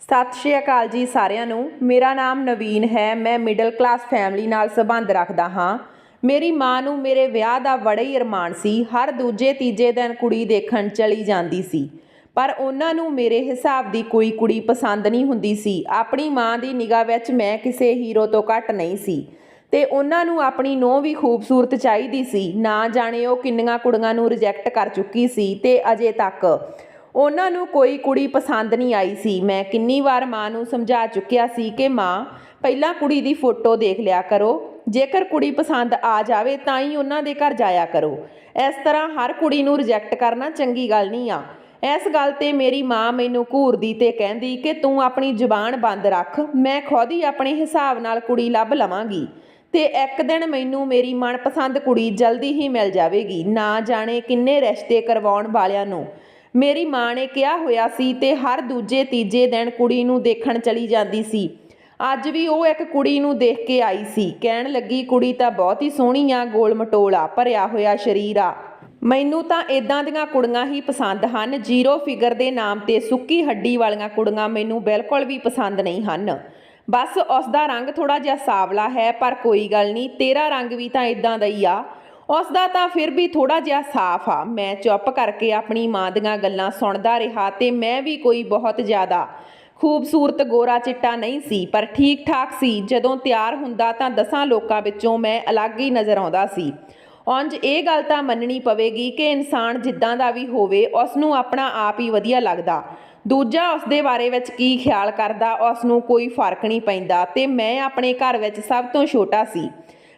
ਸਤਿ ਸ਼੍ਰੀ ਅਕਾਲ ਜੀ ਸਾਰਿਆਂ ਨੂੰ। ਮੇਰਾ ਨਾਮ ਨਵੀਨ ਹੈ। ਮੈਂ ਮਿਡਲ ਕਲਾਸ ਫੈਮਿਲੀ ਨਾਲ ਸੰਬੰਧ ਰੱਖਦਾ ਹਾਂ। ਮੇਰੀ ਮਾਂ ਨੂੰ ਮੇਰੇ ਵਿਆਹ ਦਾ ਬੜਾ ਹੀ ਅਰਮਾਨ ਸੀ। ਹਰ ਦੂਜੇ ਤੀਜੇ ਦਿਨ ਕੁੜੀ ਦੇਖਣ ਚਲੀ ਜਾਂਦੀ ਸੀ। ਪਰ ਉਹਨਾਂ ਨੂੰ ਮੇਰੇ ਹਿਸਾਬ ਦੀ ਕੋਈ ਕੁੜੀ ਪਸੰਦ ਨਹੀਂ ਹੁੰਦੀ ਸੀ। ਆਪਣੀ ਮਾਂ ਦੀ ਨਿਗਾਹ ਵਿੱਚ ਮੈਂ ਕਿਸੇ ਹੀਰੋ ਤੋਂ ਘੱਟ ਨਹੀਂ ਸੀ। ਤੇ ਉਹਨਾਂ ਨੂੰ ਆਪਣੀ ਨੂੰਹ ਵੀ ਖੂਬਸੂਰਤ ਚਾਹੀਦੀ ਸੀ। ਨਾ ਜਾਣੇ ਉਹ ਕਿੰਨੀਆਂ ਕੁੜੀਆਂ ਨੂੰ ਰਿਜੈਕਟ ਕਰ ਚੁੱਕੀ ਸੀ ਤੇ ਅਜੇ ਤੱਕ ਉਹਨਾਂ ਨੂੰ ਕੋਈ ਕੁੜੀ ਪਸੰਦ ਨਹੀਂ ਆਈ ਸੀ। ਮੈਂ ਕਿੰਨੀ ਵਾਰ ਮਾਂ ਨੂੰ ਸਮਝਾ ਚੁੱਕਿਆ ਸੀ ਕਿ ਮਾਂ, ਪਹਿਲਾਂ ਕੁੜੀ ਦੀ ਫੋਟੋ ਦੇਖ ਲਿਆ ਕਰੋ। ਜੇਕਰ ਕੁੜੀ ਪਸੰਦ ਆ ਜਾਵੇ ਤਾਂ ਹੀ ਉਹਨਾਂ ਦੇ ਘਰ ਜਾਇਆ ਕਰੋ। ਇਸ ਤਰ੍ਹਾਂ ਹਰ ਕੁੜੀ ਨੂੰ ਰਿਜੈਕਟ ਕਰਨਾ ਚੰਗੀ ਗੱਲ ਨਹੀਂ ਆ। ਇਸ ਗੱਲ ਤੇ ਮੇਰੀ ਮਾਂ ਮੈਨੂੰ ਘੂਰਦੀ ਤੇ ਕਹਿੰਦੀ ਕਿ ਤੂੰ ਆਪਣੀ ਜ਼ੁਬਾਨ ਬੰਦ ਰੱਖ। ਮੈਂ ਖੁਦ ਹੀ ਆਪਣੇ ਹਿਸਾਬ ਨਾਲ ਕੁੜੀ ਲੱਭ ਲਵਾਂਗੀ। ਤੇ ਇੱਕ ਦਿਨ ਮੈਨੂੰ ਮੇਰੀ ਮਨਪਸੰਦ ਕੁੜੀ ਜਲਦੀ ਹੀ ਮਿਲ ਜਾਵੇਗੀ। ਨਾ ਜਾਣੇ ਕਿੰਨੇ ਰਿਸ਼ਤੇ ਕਰਵਾਉਣ ਵਾਲਿਆਂ ਨੂੰ। ਮੇਰੀ ਮਾਂ ਨੇ ਕਿਹਾ ਹੋਇਆ ਸੀ ਤੇ ਹਰ ਦੂਜੇ ਤੀਜੇ ਦਿਨ ਕੁੜੀ ਨੂੰ ਦੇਖਣ ਚਲੀ ਜਾਂਦੀ ਸੀ। ਅੱਜ ਵੀ ਉਹ ਇੱਕ ਕੁੜੀ ਨੂੰ ਦੇਖ ਕੇ ਆਈ ਸੀ। ਕਹਿਣ ਲੱਗੀ, ਕੁੜੀ ਤਾਂ ਬਹੁਤ ਹੀ ਸੋਹਣੀ ਆ, ਗੋਲ ਮਟੋਲਾ, ਭਰਿਆ ਹੋਇਆ ਸ਼ਰੀਰ ਆ। ਮੈਨੂੰ ਤਾਂ ਇਦਾਂ ਦੀਆਂ ਕੁੜੀਆਂ ਹੀ ਪਸੰਦ ਹਨ। ਜ਼ੀਰੋ ਫਿਗਰ ਦੇ ਨਾਮ ਤੇ ਸੁੱਕੀ ਹੱਡੀ ਵਾਲੀਆਂ ਕੁੜੀਆਂ ਮੈਨੂੰ ਬਿਲਕੁਲ ਵੀ ਪਸੰਦ ਨਹੀਂ ਹਨ। ਬਸ ਉਸ ਦਾ ਰੰਗ ਥੋੜਾ ਜਿਹਾ ਸਾਵਲਾ ਹੈ, ਪਰ ਕੋਈ ਗੱਲ ਨਹੀਂ, ਤੇਰਾ ਰੰਗ ਵੀ ਤਾਂ ਇਦਾਂ ਦਾ ਹੀ ਆ। ਉਸ ਦਾ ਤਾਂ ਫਿਰ ਵੀ ਥੋੜਾ ਜਿਹਾ ਸਾਫ਼ ਆ। ਮੈਂ ਚੁੱਪ ਕਰਕੇ ਆਪਣੀ ਮਾਂ ਦੀਆਂ ਗੱਲਾਂ ਸੁਣਦਾ ਰਿਹਾ ਤੇ ਮੈਂ ਵੀ ਕੋਈ ਬਹੁਤ ਜ਼ਿਆਦਾ ਖੂਬਸੂਰਤ ਗੋਰਾ ਚਿੱਟਾ ਨਹੀਂ ਸੀ, ਪਰ ਠੀਕ ਠਾਕ ਸੀ। ਜਦੋਂ ਤਿਆਰ ਹੁੰਦਾ ਤਾਂ ਦਸਾਂ ਲੋਕਾਂ ਵਿੱਚੋਂ ਮੈਂ ਅਲੱਗ ਹੀ ਨਜ਼ਰ ਆਉਂਦਾ ਸੀ। ਉਂਝ ਇਹ ਗੱਲ ਤਾਂ ਮੰਨਣੀ ਪਵੇਗੀ ਕਿ ਇਨਸਾਨ ਜਿੱਦਾਂ ਦਾ ਵੀ ਹੋਵੇ ਉਸ ਨੂੰ ਆਪਣਾ ਆਪ ਹੀ ਵਧੀਆ ਲੱਗਦਾ। ਦੂਜਾ ਉਸ ਦੇ ਬਾਰੇ ਵਿੱਚ ਕੀ ਖਿਆਲ ਕਰਦਾ ਉਸ ਨੂੰ ਕੋਈ ਫ਼ਰਕ ਨਹੀਂ ਪੈਂਦਾ ਤੇ ਮੈਂ ਆਪਣੇ ਘਰ ਵਿੱਚ ਸਭ ਤੋਂ ਛੋਟਾ ਸੀ।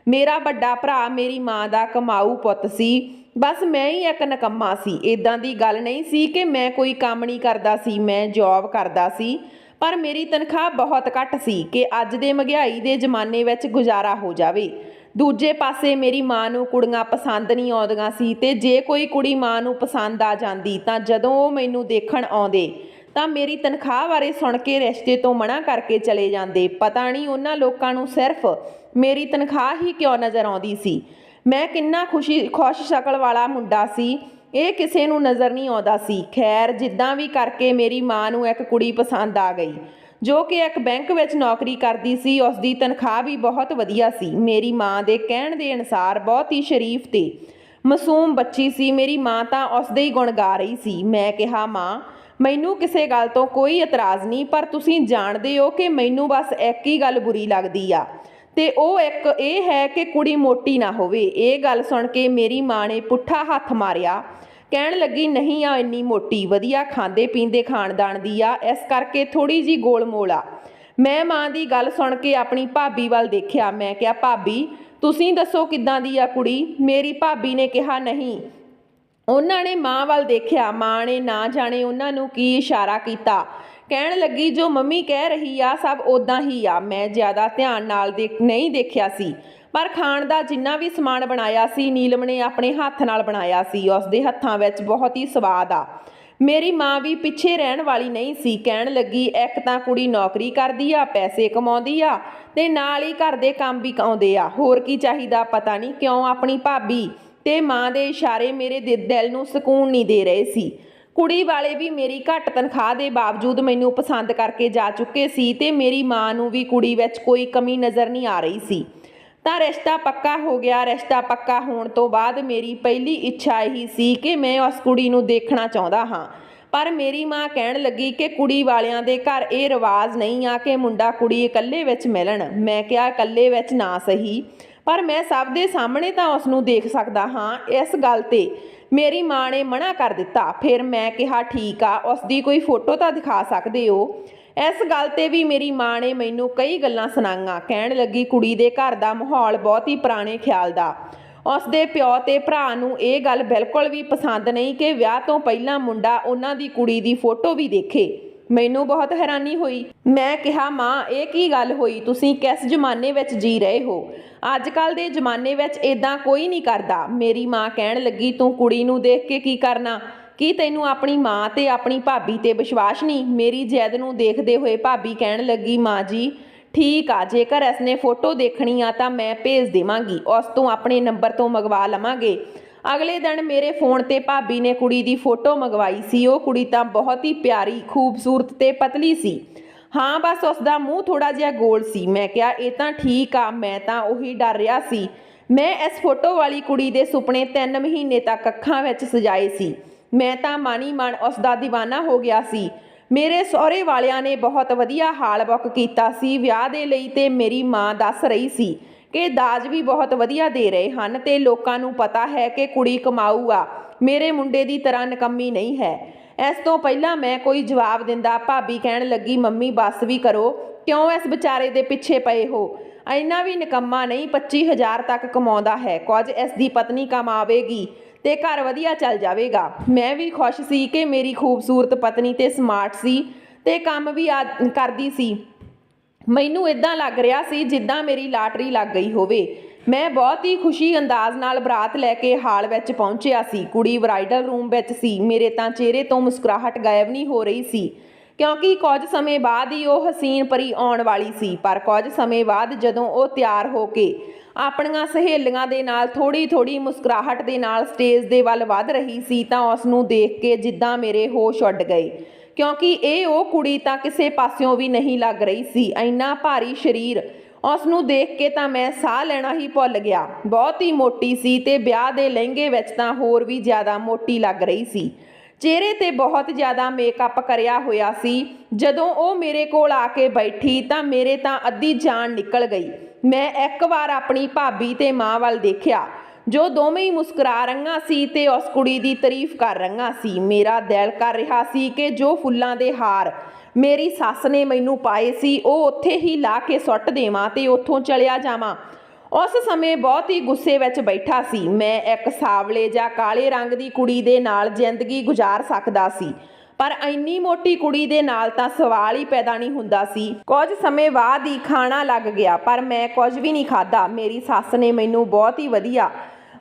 ਮੇਰਾ ਵੱਡਾ ਭਰਾ, ਮੇਰੀ ਮਾਂ ਦਾ ਕਮਾਊ ਪੁੱਤ ਸੀ। ਬਸ ਮੈਂ ਹੀ ਇੱਕ ਨਕੰਮਾ ਸੀ। ਇਦਾਂ ਦੀ ਗੱਲ ਨਹੀਂ ਸੀ ਕਿ ਮੈਂ ਕੋਈ ਕੰਮ ਨਹੀਂ ਕਰਦਾ ਸੀ, ਮੈਂ ਜੌਬ ਕਰਦਾ ਸੀ। ਪਰ ਮੇਰੀ ਤਨਖਾਹ ਬਹੁਤ ਘੱਟ ਸੀ ਕਿ ਅੱਜ ਦੇ ਮਹਿੰਗਾਈ ਦੇ ਜ਼ਮਾਨੇ ਵਿੱਚ ਗੁਜ਼ਾਰਾ ਹੋ ਜਾਵੇ। ਦੂਜੇ ਪਾਸੇ ਮੇਰੀ ਮਾਂ ਨੂੰ ਕੁੜੀਆਂ ਪਸੰਦ ਨਹੀਂ ਆਉਂਦੀਆਂ ਸੀ ਤੇ ਜੇ ਕੋਈ ਕੁੜੀ ਮਾਂ ਨੂੰ ਪਸੰਦ ਆ ਜਾਂਦੀ ਤਾਂ ਜਦੋਂ ਉਹ ਮੈਨੂੰ ਦੇਖਣ ਆਉਂਦੇ ਤਾਂ ਮੇਰੀ ਤਨਖਾਹ ਬਾਰੇ ਸੁਣ ਕੇ ਰਿਸ਼ਤੇ ਤੋਂ ਮਨਾ ਕਰਕੇ ਚਲੇ ਜਾਂਦੇ। ਪਤਾ ਨਹੀਂ ਉਹਨਾਂ ਲੋਕਾਂ ਨੂੰ ਸਿਰਫ ਮੇਰੀ ਤਨਖਾਹ ਹੀ ਕਿਉਂ ਨਜ਼ਰ ਆਉਂਦੀ ਸੀ? ਮੈਂ ਕਿੰਨਾ ਖੁਸ਼ੀ, ਖੁਸ਼ ਸ਼ਕਲ ਵਾਲਾ ਮੁੰਡਾ ਸੀ। ਇਹ ਕਿਸੇ ਨੂੰ ਨਜ਼ਰ ਨਹੀਂ ਆਉਂਦਾ ਸੀ। ਖੈਰ, ਜਿੱਦਾਂ ਵੀ ਕਰਕੇ ਮੇਰੀ ਮਾਂ ਨੂੰ ਇੱਕ ਕੁੜੀ ਪਸੰਦ ਆ ਗਈ। ਜੋ ਕਿ ਇੱਕ ਬੈਂਕ ਵਿੱਚ ਨੌਕਰੀ ਕਰਦੀ ਸੀ ਉਸ ਦੀ ਤਨਖਾਹ ਵੀ ਬਹੁਤ ਵਧੀਆ ਸੀ। ਮੇਰੀ ਮਾਂ ਦੇ ਕਹਿਣ ਦੇ ਅਨੁਸਾਰ ਬਹੁਤ ਹੀ ਸ਼ਰੀਫ ਤੇ ਮਾਸੂਮ ਬੱਚੀ ਸੀ। ਮੇਰੀ ਮਾਂ ਤਾਂ ਉਸ ਦੇ ਹੀ ਗੁਣ ਗਾ ਰਹੀ ਸੀ। ਮੈਂ ਕਿਹਾ, ਮਾਂ, ਮੈਨੂੰ ਕਿਸੇ ਗੱਲ ਤੋਂ ਕੋਈ ਇਤਰਾਜ਼ ਨਹੀਂ, ਪਰ ਤੁਸੀਂ ਜਾਣਦੇ ਹੋ ਕਿ ਮੈਨੂੰ ਬਸ ਇੱਕ ਹੀ ਗੱਲ ਬੁਰੀ ਲੱਗਦੀ ਆ। ਤੇ ਉਹ ਇੱਕ ਇਹ ਹੈ ਕਿ ਕੁੜੀ ਮੋਟੀ ਨਾ ਹੋਵੇ। ਇਹ ਗੱਲ ਸੁਣ ਕੇ ਮੇਰੀ ਮਾਂ ਨੇ ਪੁੱਠਾ ਹੱਥ ਮਾਰਿਆ। ਕਹਿਣ ਲੱਗੀ, ਨਹੀਂ ਆ, ਇੰਨੀ ਮੋਟੀ, ਵਧੀਆ ਖਾਂਦੇ ਪੀਂਦੇ ਖਾਨਦਾਨ ਦੀ ਆ। ਇਸ ਕਰਕੇ ਥੋੜੀ ਜੀ ਗੋਲਮੋਲ ਆ। ਮੈਂ ਮਾਂ ਦੀ ਗੱਲ ਸੁਣ ਕੇ ਆਪਣੀ ਭਾਬੀ ਵੱਲ ਦੇਖਿਆ। ਮੈਂ ਕਿਹਾ, ਭਾਬੀ, ਤੁਸੀਂ ਦੱਸੋ ਕਿੱਦਾਂ ਦੀ ਆ ਕੁੜੀ? ਮੇਰੀ ਭਾਬੀ ਨੇ ਕਿਹਾ, ਨਹੀਂ। ਉਹਨਾਂ ਨੇ ਮਾਂ ਵੱਲ ਦੇਖਿਆ। ਮਾਂ ਨੇ ਨਾ ਜਾਣੇ ਉਹਨਾਂ ਨੂੰ ਕੀ ਇਸ਼ਾਰਾ ਕੀਤਾ। ਕਹਿਣ ਲੱਗੀ, ਜੋ ਮੰਮੀ ਕਹਿ ਰਹੀ ਆ, ਸਭ ਉਦਾਂ ਹੀ ਆ। ਮੈਂ ਜ਼ਿਆਦਾ ਧਿਆਨ ਨਾਲ ਦੇਖ, ਨਹੀਂ ਦੇਖਿਆ ਸੀ। ਪਰ ਖਾਣ ਦਾ ਜਿੰਨਾ ਵੀ ਸਮਾਨ ਬਣਾਇਆ ਸੀ, ਨੀਲਮ ਨੇ ਆਪਣੇ ਹੱਥ ਨਾਲ ਬਣਾਇਆ ਸੀ। ਉਸ ਦੇ ਹੱਥਾਂ ਵਿੱਚ ਬਹੁਤ ਹੀ ਸਵਾਦ ਆ। ਮੇਰੀ ਮਾਂ ਵੀ ਪਿੱਛੇ ਰਹਿਣ ਵਾਲੀ ਨਹੀਂ ਸੀ। ਕਹਿਣ ਲੱਗੀ, ਇੱਕ ਤਾਂ ਕੁੜੀ ਨੌਕਰੀ ਕਰਦੀ ਆ, ਪੈਸੇ ਕਮਾਉਂਦੀ ਆ, ਤੇ ਨਾਲ ਹੀ ਘਰ ਦੇ ਕੰਮ ਵੀ ਕਾਉਂਦੇ ਆ। ਹੋਰ ਕੀ ਚਾਹੀਦਾ ਪਤਾ ਨਹੀਂ ਕਿਉਂ ਆਪਣੀ ਭਾਬੀ ਤੇ ਮਾਂ ਦੇ ਇਸ਼ਾਰੇ ਮੇਰੇ ਦਿ- ਦਿਲ ਨੂੰ ਸਕੂਨ ਨਹੀਂ ਦੇ ਰਹੇ ਸੀ। ਕੁੜੀ ਵਾਲੇ ਵੀ ਮੇਰੀ ਘੱਟ ਤਨਖਾਹ ਦੇ ਬਾਵਜੂਦ ਮੈਨੂੰ ਪਸੰਦ ਕਰਕੇ ਜਾ ਚੁੱਕੇ ਸੀ ਤੇ ਮੇਰੀ ਮਾਂ ਨੂੰ ਵੀ ਕੁੜੀ ਵਿੱਚ ਕੋਈ ਕਮੀ ਨਜ਼ਰ ਨਹੀਂ ਆ ਰਹੀ ਸੀ। ਤਾਂ ਰਿਸ਼ਤਾ ਪੱਕਾ ਹੋ ਗਿਆ। ਰਿਸ਼ਤਾ ਪੱਕਾ ਹੋਣ ਤੋਂ ਬਾਅਦ ਮੇਰੀ ਪਹਿਲੀ ਇੱਛਾ ਇਹੀ ਸੀ ਕਿ ਮੈਂ ਉਸ ਕੁੜੀ ਨੂੰ ਦੇਖਣਾ ਚਾਹੁੰਦਾ ਹਾਂ। ਪਰ ਮੇਰੀ ਮਾਂ ਕਹਿਣ ਲੱਗੀ ਕਿ ਕੁੜੀ ਵਾਲਿਆਂ ਦੇ ਘਰ ਇਹ ਰਿਵਾਜ ਨਹੀਂ ਆ ਕਿ ਮੁੰਡਾ ਕੁੜੀ ਇਕੱਲੇ ਵਿੱਚ ਮਿਲਣ। ਮੈਂ ਕਿਹਾ, ਇਕੱਲੇ ਵਿੱਚ ਨਾ ਸਹੀ। ਪਰ ਮੈਂ ਸਭ ਦੇ ਸਾਹਮਣੇ ਤਾਂ ਉਸ ਨੂੰ ਦੇਖ ਸਕਦਾ ਹਾਂ। ਇਸ ਗੱਲ ਤੇ ਮੇਰੀ ਮਾਂ ਨੇ ਮਨਾ ਕਰ ਦਿੱਤਾ। ਫਿਰ ਮੈਂ ਕਿਹਾ, ਠੀਕ ਆ ਉਸ ਦੀ ਕੋਈ ਫੋਟੋ ਤਾਂ ਦਿਖਾ ਸਕਦੇ ਹੋ? ਇਸ ਗੱਲ ਤੇ ਵੀ ਮੇਰੀ ਮਾਂ ਨੇ ਮੈਨੂੰ ਕਈ ਗੱਲਾਂ ਸੁਣਾਈਆਂ। ਕਹਿਣ ਲੱਗੀ, ਕੁੜੀ ਦੇ ਘਰ ਦਾ ਮਾਹੌਲ ਬਹੁਤ ਹੀ ਪੁਰਾਣੇ ਖਿਆਲ ਦਾ। ਉਸ ਦੇ ਪਿਓ ਤੇ ਭਰਾ ਨੂੰ ਇਹ ਗੱਲ ਬਿਲਕੁਲ ਵੀ ਪਸੰਦ ਨਹੀਂ ਕਿ ਵਿਆਹ ਤੋਂ ਪਹਿਲਾਂ ਮੁੰਡਾ ਉਹਨਾਂ ਦੀ ਕੁੜੀ ਦੀ ਫੋਟੋ ਵੀ ਦੇਖੇ। ਮੈਨੂੰ ਬਹੁਤ ਹੈਰਾਨੀ ਹੋਈ। ਮੈਂ ਕਿਹਾ, ਮਾਂ, ਇਹ ਕੀ ਗੱਲ ਹੋਈ? ਤੁਸੀਂ ਕਿਸ ਜ਼ਮਾਨੇ ਵਿੱਚ ਜੀ ਰਹੇ ਹੋ? ਅੱਜ ਕੱਲ ਦੇ ਜ਼ਮਾਨੇ ਵਿੱਚ ਇਦਾਂ ਕੋਈ ਨਹੀਂ ਕਰਦਾ। ਮੇਰੀ ਮਾਂ ਕਹਿਣ ਲੱਗੀ, ਤੂੰ ਕੁੜੀ ਨੂੰ ਦੇਖ ਕੇ ਕੀ ਕਰਨਾ? ਕੀ ਤੈਨੂੰ ਆਪਣੀ ਮਾਂ ਤੇ ਆਪਣੀ ਭਾਬੀ ਤੇ ਵਿਸ਼ਵਾਸ ਨਹੀਂ? ਮੇਰੀ ਜੈਦ ਨੂੰ ਦੇਖਦੇ ਹੋਏ ਭਾਬੀ ਕਹਿਣ ਲੱਗੀ, ਮਾਂ ਜੀ, ਠੀਕ ਆ, ਜੇਕਰ ਇਸਨੇ ਫੋਟੋ ਦੇਖਣੀ ਆ ਤਾਂ ਮੈਂ ਭੇਜ ਦੇਵਾਂਗੀ। ਉਸ ਤੋਂ ਆਪਣੇ ਨੰਬਰ ਤੋਂ ਮੰਗਵਾ ਲਵਾਂਗੇ। ਅਗਲੇ ਦਿਨ ਮੇਰੇ ਫੋਨ ਤੇ ਭਾਬੀ ਨੇ ਕੁੜੀ ਦੀ ਫੋਟੋ ਮੰਗਵਾਈ ਸੀ। ਉਹ ਕੁੜੀ ਤਾਂ ਬਹੁਤ ਹੀ ਪਿਆਰੀ, ਖੂਬਸੂਰਤ ਤੇ ਪਤਲੀ ਸੀ। ਹਾਂ, ਬਸ ਉਸ ਦਾ ਮੂੰਹ ਥੋੜਾ ਜਿਹਾ ਗੋਲ ਸੀ। ਮੈਂ ਕਿਹਾ, ਇਹ ਤਾਂ ਠੀਕ ਆ, ਮੈਂ ਤਾਂ ਉਹੀ ਡਰ ਰਿਹਾ ਸੀ। ਮੈਂ ਇਸ ਫੋਟੋ ਵਾਲੀ ਕੁੜੀ ਦੇ ਸੁਪਨੇ 3 ਮਹੀਨੇ ਤੱਕ ਅੱਖਾਂ ਵਿੱਚ ਸਜਾਏ ਸੀ। ਮੈਂ ਤਾਂ ਮਾਣੀ ਮਨ ਉਸ ਦਾ دیਵਾਨਾ ਹੋ ਗਿਆ ਸੀ। ਮੇਰੇ ਸਹੁਰੇ ਵਾਲਿਆਂ ਨੇ ਬਹੁਤ ਵਧੀਆ ਹਾਲ ਬੁੱਕ ਕੀਤਾ ਸੀ। ਵਿਆਹ ਦੇ ਲਈ ਤੇ ਮੇਰੀ ਮਾਂ ਦੱਸ ਰਹੀ ਸੀ। ਕਿ ਦਾਜ ਵੀ ਬਹੁਤ ਵਧੀਆ ਦੇ ਰਹੇ ਹਨ ਤੇ ਲੋਕਾਂ ਨੂੰ ਪਤਾ ਹੈ ਕਿ ਕੁੜੀ ਕਮਾਊ ਆ ਮੇਰੇ ਮੁੰਡੇ ਦੀ ਤਰ੍ਹਾਂ ਨਕੰਮੀ ਨਹੀਂ ਹੈ। ਇਸ ਤੋਂ ਪਹਿਲਾਂ ਮੈਂ ਕੋਈ ਜਵਾਬ ਦਿੰਦਾ, ਭਾਬੀ ਕਹਿਣ ਲੱਗੀ, ਮੰਮੀ, ਬੱਸ ਵੀ ਕਰੋ। ਕਿਉਂ ਇਸ ਵਿਚਾਰੇ ਦੇ ਪਿੱਛੇ ਪਏ ਹੋ? ਇੰਨਾ ਵੀ ਨਿਕੰਮਾ ਨਹੀਂ 25000 ਤੱਕ ਕਮਾਉਂਦਾ ਹੈ। ਕੁਝ ਇਸ ਦੀ ਪਤਨੀ ਕਮਾਵੇਗੀ ਤੇ ਘਰ ਵਧੀਆ ਚੱਲ ਜਾਵੇਗਾ। ਮੈਂ ਵੀ ਖੁਸ਼ ਸੀ ਕਿ ਮੇਰੀ ਖੂਬਸੂਰਤ ਪਤਨੀ ਤੇ ਸਮਾਰਟ ਸੀ ਤੇ ਕੰਮ ਵੀ ਆ- ਕਰਦੀ ਸੀ। ਮੈਨੂੰ ਇਦਾਂ ਲੱਗ ਰਿਹਾ ਸੀ ਜਿੱਦਾਂ ਮੇਰੀ ਲਾਟਰੀ ਲੱਗ ਗਈ ਹੋਵੇ। ਮੈਂ ਬਹੁਤ ਹੀ ਖੁਸ਼ੀ ਅੰਦਾਜ਼ ਨਾਲ ਬਰਾਤ ਲੈ ਕੇ ਹਾਲ ਵਿੱਚ ਪਹੁੰਚਿਆ ਸੀ। ਕੁੜੀ ਬ੍ਰਾਈਡਲ ਰੂਮ ਵਿੱਚ ਸੀ। ਮੇਰੇ ਤਾਂ ਚਿਹਰੇ ਤੋਂ ਮੁਸਕਰਾਹਟ ਗਾਇਬ ਨਹੀਂ ਹੋ ਰਹੀ ਸੀ। ਕਿਉਂਕਿ ਕੁਝ ਸਮੇਂ ਬਾਅਦ ਹੀ ਉਹ ਹਸੀਨ ਪਰੀ ਆਉਣ ਵਾਲੀ ਸੀ। ਪਰ ਕੁਝ ਸਮੇਂ ਬਾਅਦ ਜਦੋਂ ਉਹ ਤਿਆਰ ਹੋ ਕੇ ਆਪਣੀਆਂ ਸਹੇਲੀਆਂ ਦੇ ਨਾਲ ਥੋੜੀ ਥੋੜੀ ਮੁਸਕਰਾਹਟ ਦੇ ਨਾਲ ਸਟੇਜ ਦੇ ਵੱਲ ਵੱਧ ਰਹੀ ਸੀ ਤਾਂ ਉਸ ਨੂੰ ਦੇਖ ਕੇ ਜਿੱਦਾਂ ਮੇਰੇ ਹੋਸ਼ ਉੱਡ ਗਏ। ਕਿਉਂਕਿ ਇਹ ਉਹ ਕੁੜੀ ਤਾਂ ਕਿਸੇ ਪਾਸਿਓਂ ਵੀ ਨਹੀਂ ਲੱਗ ਰਹੀ ਸੀ। ਇੰਨਾ ਭਾਰੀ ਸਰੀਰ। ਉਸ ਨੂੰ ਦੇਖ ਕੇ ਤਾਂ ਮੈਂ ਸਾਹ ਲੈਣਾ ਹੀ ਭੁੱਲ ਗਿਆ। ਬਹੁਤ ਹੀ ਮੋਟੀ ਸੀ ਤੇ ਵਿਆਹ ਦੇ ਲਹਿੰਗੇ ਵਿੱਚ ਤਾਂ ਹੋਰ ਵੀ ਜ਼ਿਆਦਾ ਮੋਟੀ ਲੱਗ ਰਹੀ ਸੀ। ਚਿਹਰੇ ਤੇ ਬਹੁਤ ਜ਼ਿਆਦਾ ਮੇਕਅਪ ਕਰਿਆ ਹੋਇਆ ਸੀ। ਜਦੋਂ ਉਹ ਮੇਰੇ ਕੋਲ ਆ ਕੇ ਬੈਠੀ ਤਾਂ ਮੇਰੇ ਤਾਂ ਅੱਧੀ ਜਾਨ ਨਿਕਲ ਗਈ। ਮੈਂ ਇੱਕ ਵਾਰ ਆਪਣੀ ਭਾਬੀ ਤੇ ਮਾਂ ਵੱਲ ਦੇਖਿਆ। ਜੋ ਦੋਵੇਂ ਹੀ ਮੁਸਕਰਾ ਰਹੀਆਂ ਸੀ ਤੇ ਉਸ ਕੁੜੀ ਦੀ ਤਾਰੀਫ ਕਰ ਰਹੀਆਂ ਸੀ, ਮੇਰਾ ਦਿਲ ਕਰ ਰਿਹਾ ਸੀ ਕਿ ਜੋ ਫੁੱਲਾਂ ਦੇ ਹਾਰ ਮੇਰੀ ਸੱਸ ਨੇ ਮੈਨੂੰ ਪਾਏ ਸੀ, ਉਹ ਉੱਥੇ ਹੀ ਲਾ ਕੇ ਸੁੱਟ ਦੇਵਾਂ ਤੇ ਉੱਥੋਂ ਚਲਿਆ ਜਾਵਾਂ। ਉਸ ਸਮੇਂ ਬਹੁਤ ਹੀ ਗੁੱਸੇ ਵਿੱਚ ਬੈਠਾ ਸੀ। ਮੈਂ ਇੱਕ ਸਾਵਲੇ ਜਾਂ ਕਾਲੇ ਰੰਗ ਦੀ ਕੁੜੀ ਦੇ ਨਾਲ ਜ਼ਿੰਦਗੀ ਗੁਜ਼ਾਰ ਸਕਦਾ ਸੀ, ਪਰ ਇੰਨੀ ਮੋਟੀ ਕੁੜੀ ਦੇ ਨਾਲ ਤਾਂ ਸਵਾਲ ਹੀ ਪੈਦਾ ਨਹੀਂ ਹੁੰਦਾ ਸੀ। ਕੁਝ ਸਮੇਂ ਬਾਅਦ ਹੀ ਖਾਣਾ ਲੱਗ ਗਿਆ, ਪਰ ਮੈਂ ਕੁਝ ਵੀ ਨਹੀਂ ਖਾਦਾ ਮੇਰੀ ਸੱਸ ਨੇ ਮੈਨੂੰ ਬਹੁਤ ਹੀ ਵਧੀਆ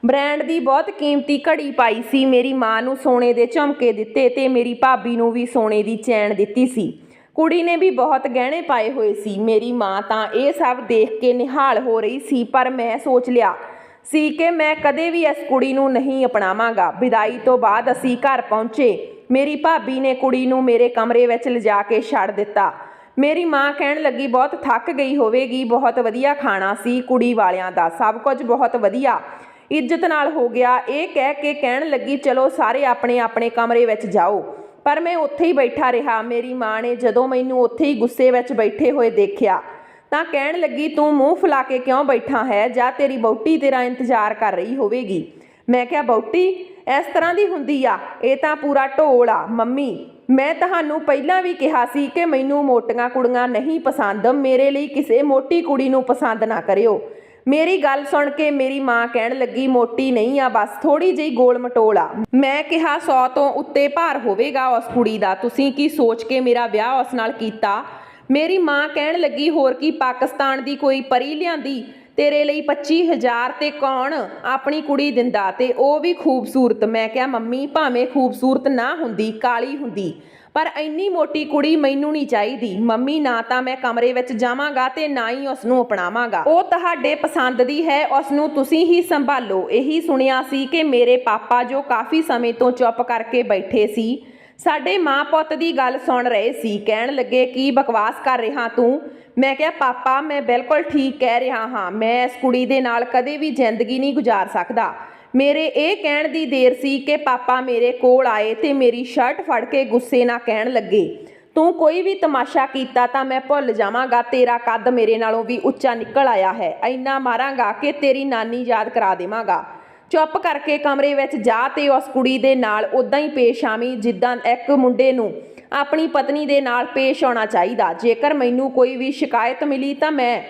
ਬ੍ਰਾਂਡ ਦੀ ਬਹੁਤ ਕੀਮਤੀ ਘੜੀ ਪਾਈ ਸੀ। ਮੇਰੀ ਮਾਂ ਨੂੰ ਸੋਨੇ ਦੇ ਝੁਮਕੇ ਦਿੱਤੇ ਤੇ ਮੇਰੀ ਭਾਬੀ ਨੂੰ ਵੀ ਸੋਨੇ ਦੀ ਚੈਨ ਦਿੱਤੀ ਸੀ। ਕੁੜੀ ਨੇ ਵੀ ਬਹੁਤ ਗਹਿਣੇ ਪਾਏ ਹੋਏ ਸੀ। ਮੇਰੀ ਮਾਂ ਤਾਂ ਇਹ ਸਭ ਦੇਖ ਕੇ ਨਿਹਾਲ ਹੋ ਰਹੀ ਸੀ, ਪਰ ਮੈਂ ਸੋਚ ਲਿਆ ਸੀ ਕਿ ਮੈਂ ਕਦੇ ਵੀ ਇਸ ਕੁੜੀ ਨੂੰ ਨਹੀਂ ਅਪਣਾਵਾਂਗਾ। ਵਿਦਾਈ ਤੋਂ ਬਾਅਦ ਅਸੀਂ ਘਰ ਪਹੁੰਚੇ। ਮੇਰੀ ਭਾਬੀ ਨੇ ਕੁੜੀ ਨੂੰ ਮੇਰੇ ਕਮਰੇ ਵਿੱਚ ਲਿਜਾ ਕੇ ਛੱਡ ਦਿੱਤਾ। ਮੇਰੀ ਮਾਂ ਕਹਿਣ ਲੱਗੀ, ਬਹੁਤ ਥੱਕ ਗਈ ਹੋਵੇਗੀ, ਬਹੁਤ ਵਧੀਆ ਖਾਣਾ ਸੀ ਕੁੜੀ ਵਾਲਿਆਂ ਦਾ, ਸਭ ਕੁਝ ਬਹੁਤ ਵਧੀਆ। ਇੱਜ਼ਤ ਨਾਲ ਹੋ ਗਿਆ। ਇਹ ਕਹਿ ਕੇ ਕਹਿਣ ਲੱਗੀ, ਚਲੋ ਸਾਰੇ ਆਪਣੇ ਆਪਣੇ ਕਮਰੇ ਵਿੱਚ ਜਾਓ। ਪਰ ਮੈਂ ਉੱਥੇ ਹੀ ਬੈਠਾ ਰਿਹਾ। ਮੇਰੀ ਮਾਂ ਨੇ ਜਦੋਂ ਮੈਨੂੰ ਉੱਥੇ ਹੀ ਗੁੱਸੇ ਵਿੱਚ ਬੈਠੇ ਹੋਏ ਦੇਖਿਆ, ਤਾਂ ਕਹਿਣ ਲੱਗੀ, ਤੂੰ ਮੂੰਹ ਫੁਲਾ ਕੇ ਕਿਉਂ ਬੈਠਾ ਹੈ? ਜਾਂ ਤੇਰੀ ਬੌਟੀ ਤੇਰਾ ਇੰਤਜ਼ਾਰ ਕਰ ਰਹੀ ਹੋਵੇਗੀ? ਮੈਂ ਕਿਹਾ ਬੌਟੀ ਇਸ ਤਰ੍ਹਾਂ ਦੀ ਹੁੰਦੀ ਆ। ਇਹ ਤਾਂ ਪੂਰਾ ਢੋਲ ਆ, ਮੰਮੀ। ਮੈਂ ਤੁਹਾਨੂੰ ਪਹਿਲਾਂ ਵੀ ਕਿਹਾ ਸੀ ਕਿ ਮੈਨੂੰ ਮੋਟੀਆਂ ਕੁੜੀਆਂ ਨਹੀਂ ਪਸੰਦ। ਮੇਰੇ ਲਈ ਕਿਸੇ ਮੋਟੀ ਕੁੜੀ ਨੂੰ ਪਸੰਦ ਨਾ ਕਰਿਓ। ਮੇਰੀ ਗੱਲ ਸੁਣ ਕੇ ਮੇਰੀ ਮਾਂ ਕਹਿਣ ਲੱਗੀ, ਮੋਟੀ ਨਹੀਂ ਆ ਬਸ ਥੋੜੀ ਜਿਹੀ ਗੋਲ ਮਟੋਲ ਆ। ਮੈਂ ਕਿਹਾ 100 ਤੋਂ ਉੱਤੇ ਭਾਰ ਹੋਵੇਗਾ ਉਸ ਕੁੜੀ ਦਾ, ਤੁਸੀਂ ਕੀ ਸੋਚ ਕੇ ਮੇਰਾ ਵਿਆਹ ਉਸ ਨਾਲ ਕੀਤਾ? ਮੇਰੀ ਮਾਂ ਕਹਿਣ ਲੱਗੀ, ਹੋਰ ਕੀ, ਪਾਕਿਸਤਾਨ ਦੀ ਕੋਈ ਪਰੀ ਲਿਆਂਦੀ? ਤੇਰੇ ਲਈ 25000 ਤੇ ਕੌਣ ਆਪਣੀ ਕੁੜੀ ਦਿੰਦਾ? ਤੇ ਉਹ ਵੀ ਖੂਬਸੂਰਤ, ਮੈਂ ਕਿਹਾ, ਮੰਮੀ, ਭਾਵੇਂ ਖੂਬਸੂਰਤ ਨਾ ਹੁੰਦੀ, ਕਾਲੀ ਹੁੰਦੀ ਪਰ ਇੰਨੀ ਮੋਟੀ ਕੁੜੀ ਮੈਨੂੰ ਨਹੀਂ ਚਾਹੀਦੀ। ਮੰਮੀ, ਨਾ ਤਾਂ ਮੈਂ ਕਮਰੇ ਵਿੱਚ ਜਾਵਾਂਗਾ ਤੇ ਨਾ ਹੀ ਉਸ ਨੂੰ ਅਪਣਾਵਾਂਗਾ। ਉਹ ਤੁਹਾਡੇ ਪਸੰਦ ਦੀ ਹੈ ਉਸ ਨੂੰ ਤੁਸੀਂ ਹੀ ਸੰਭਾਲੋ। ਇਹੀ ਸੁਣਿਆ ਸੀ ਕਿ ਮੇਰੇ ਪਾਪਾ ਜੋ ਕਾਫੀ ਸਮੇਂ ਤੋਂ ਚੁੱਪ ਕਰਕੇ ਬੈਠੇ ਸੀ, ਸਾਡੇ ਮਾਂ ਪੁੱਤ ਦੀ ਗੱਲ ਸੁਣ ਰਹੇ ਸੀ। ਕਹਿਣ ਲੱਗੇ, ਕੀ ਬਕਵਾਸ ਕਰ ਰਿਹਾ ਤੂੰ? ਮੈਂ ਕਿਹਾ, ਪਾਪਾ, ਮੈਂ ਬਿਲਕੁਲ ਠੀਕ ਕਹਿ ਰਿਹਾ ਹਾਂ। ਮੈਂ ਇਸ ਕੁੜੀ ਦੇ ਨਾਲ ਕਦੇ ਵੀ ਜ਼ਿੰਦਗੀ ਨਹੀਂ ਗੁਜ਼ਾਰ ਸਕਦਾ। ਮੇਰੇ ਇਹ ਕਹਿਣ ਦੀ ਦੇਰ ਸੀ ਕਿ ਪਾਪਾ ਮੇਰੇ ਕੋਲ ਆਏ ਤੇ ਮੇਰੀ ਸ਼ਰਟ ਫੜ ਕੇ ਗੁੱਸੇ ਨਾਲ ਕਹਿਣ ਲੱਗੇ, ਤੂੰ ਕੋਈ ਵੀ ਤਮਾਸ਼ਾ ਕੀਤਾ ਤਾਂ ਮੈਂ ਭੁੱਲ ਜਾਵਾਂਗਾ, ਤੇਰਾ ਕੱਦ ਮੇਰੇ ਨਾਲੋਂ ਵੀ ਉੱਚਾ ਨਿਕਲ ਆਇਆ ਹੈ ਐਨਾ ਮਾਰਾਂਗਾ ਕਿ ਤੇਰੀ ਨਾਨੀ ਯਾਦ ਕਰਾ ਦੇਵਾਂਗਾ। ਚੁੱਪ ਕਰਕੇ ਕਮਰੇ ਵਿੱਚ ਜਾ ਤੇ ਉਸ ਕੁੜੀ ਦੇ ਨਾਲ ਉਦਾਂ ਹੀ ਪੇਸ਼ ਆਵੀਂ, ਜਿੱਦਾਂ ਇੱਕ ਮੁੰਡੇ ਨੂੰ ਆਪਣੀ ਪਤਨੀ ਦੇ ਨਾਲ ਪੇਸ਼ ਆਉਣਾ ਚਾਹੀਦਾ। ਜੇਕਰ ਮੈਨੂੰ ਕੋਈ ਵੀ ਸ਼ਿਕਾਇਤ ਮਿਲੀ ਤਾਂ ਮੈਂ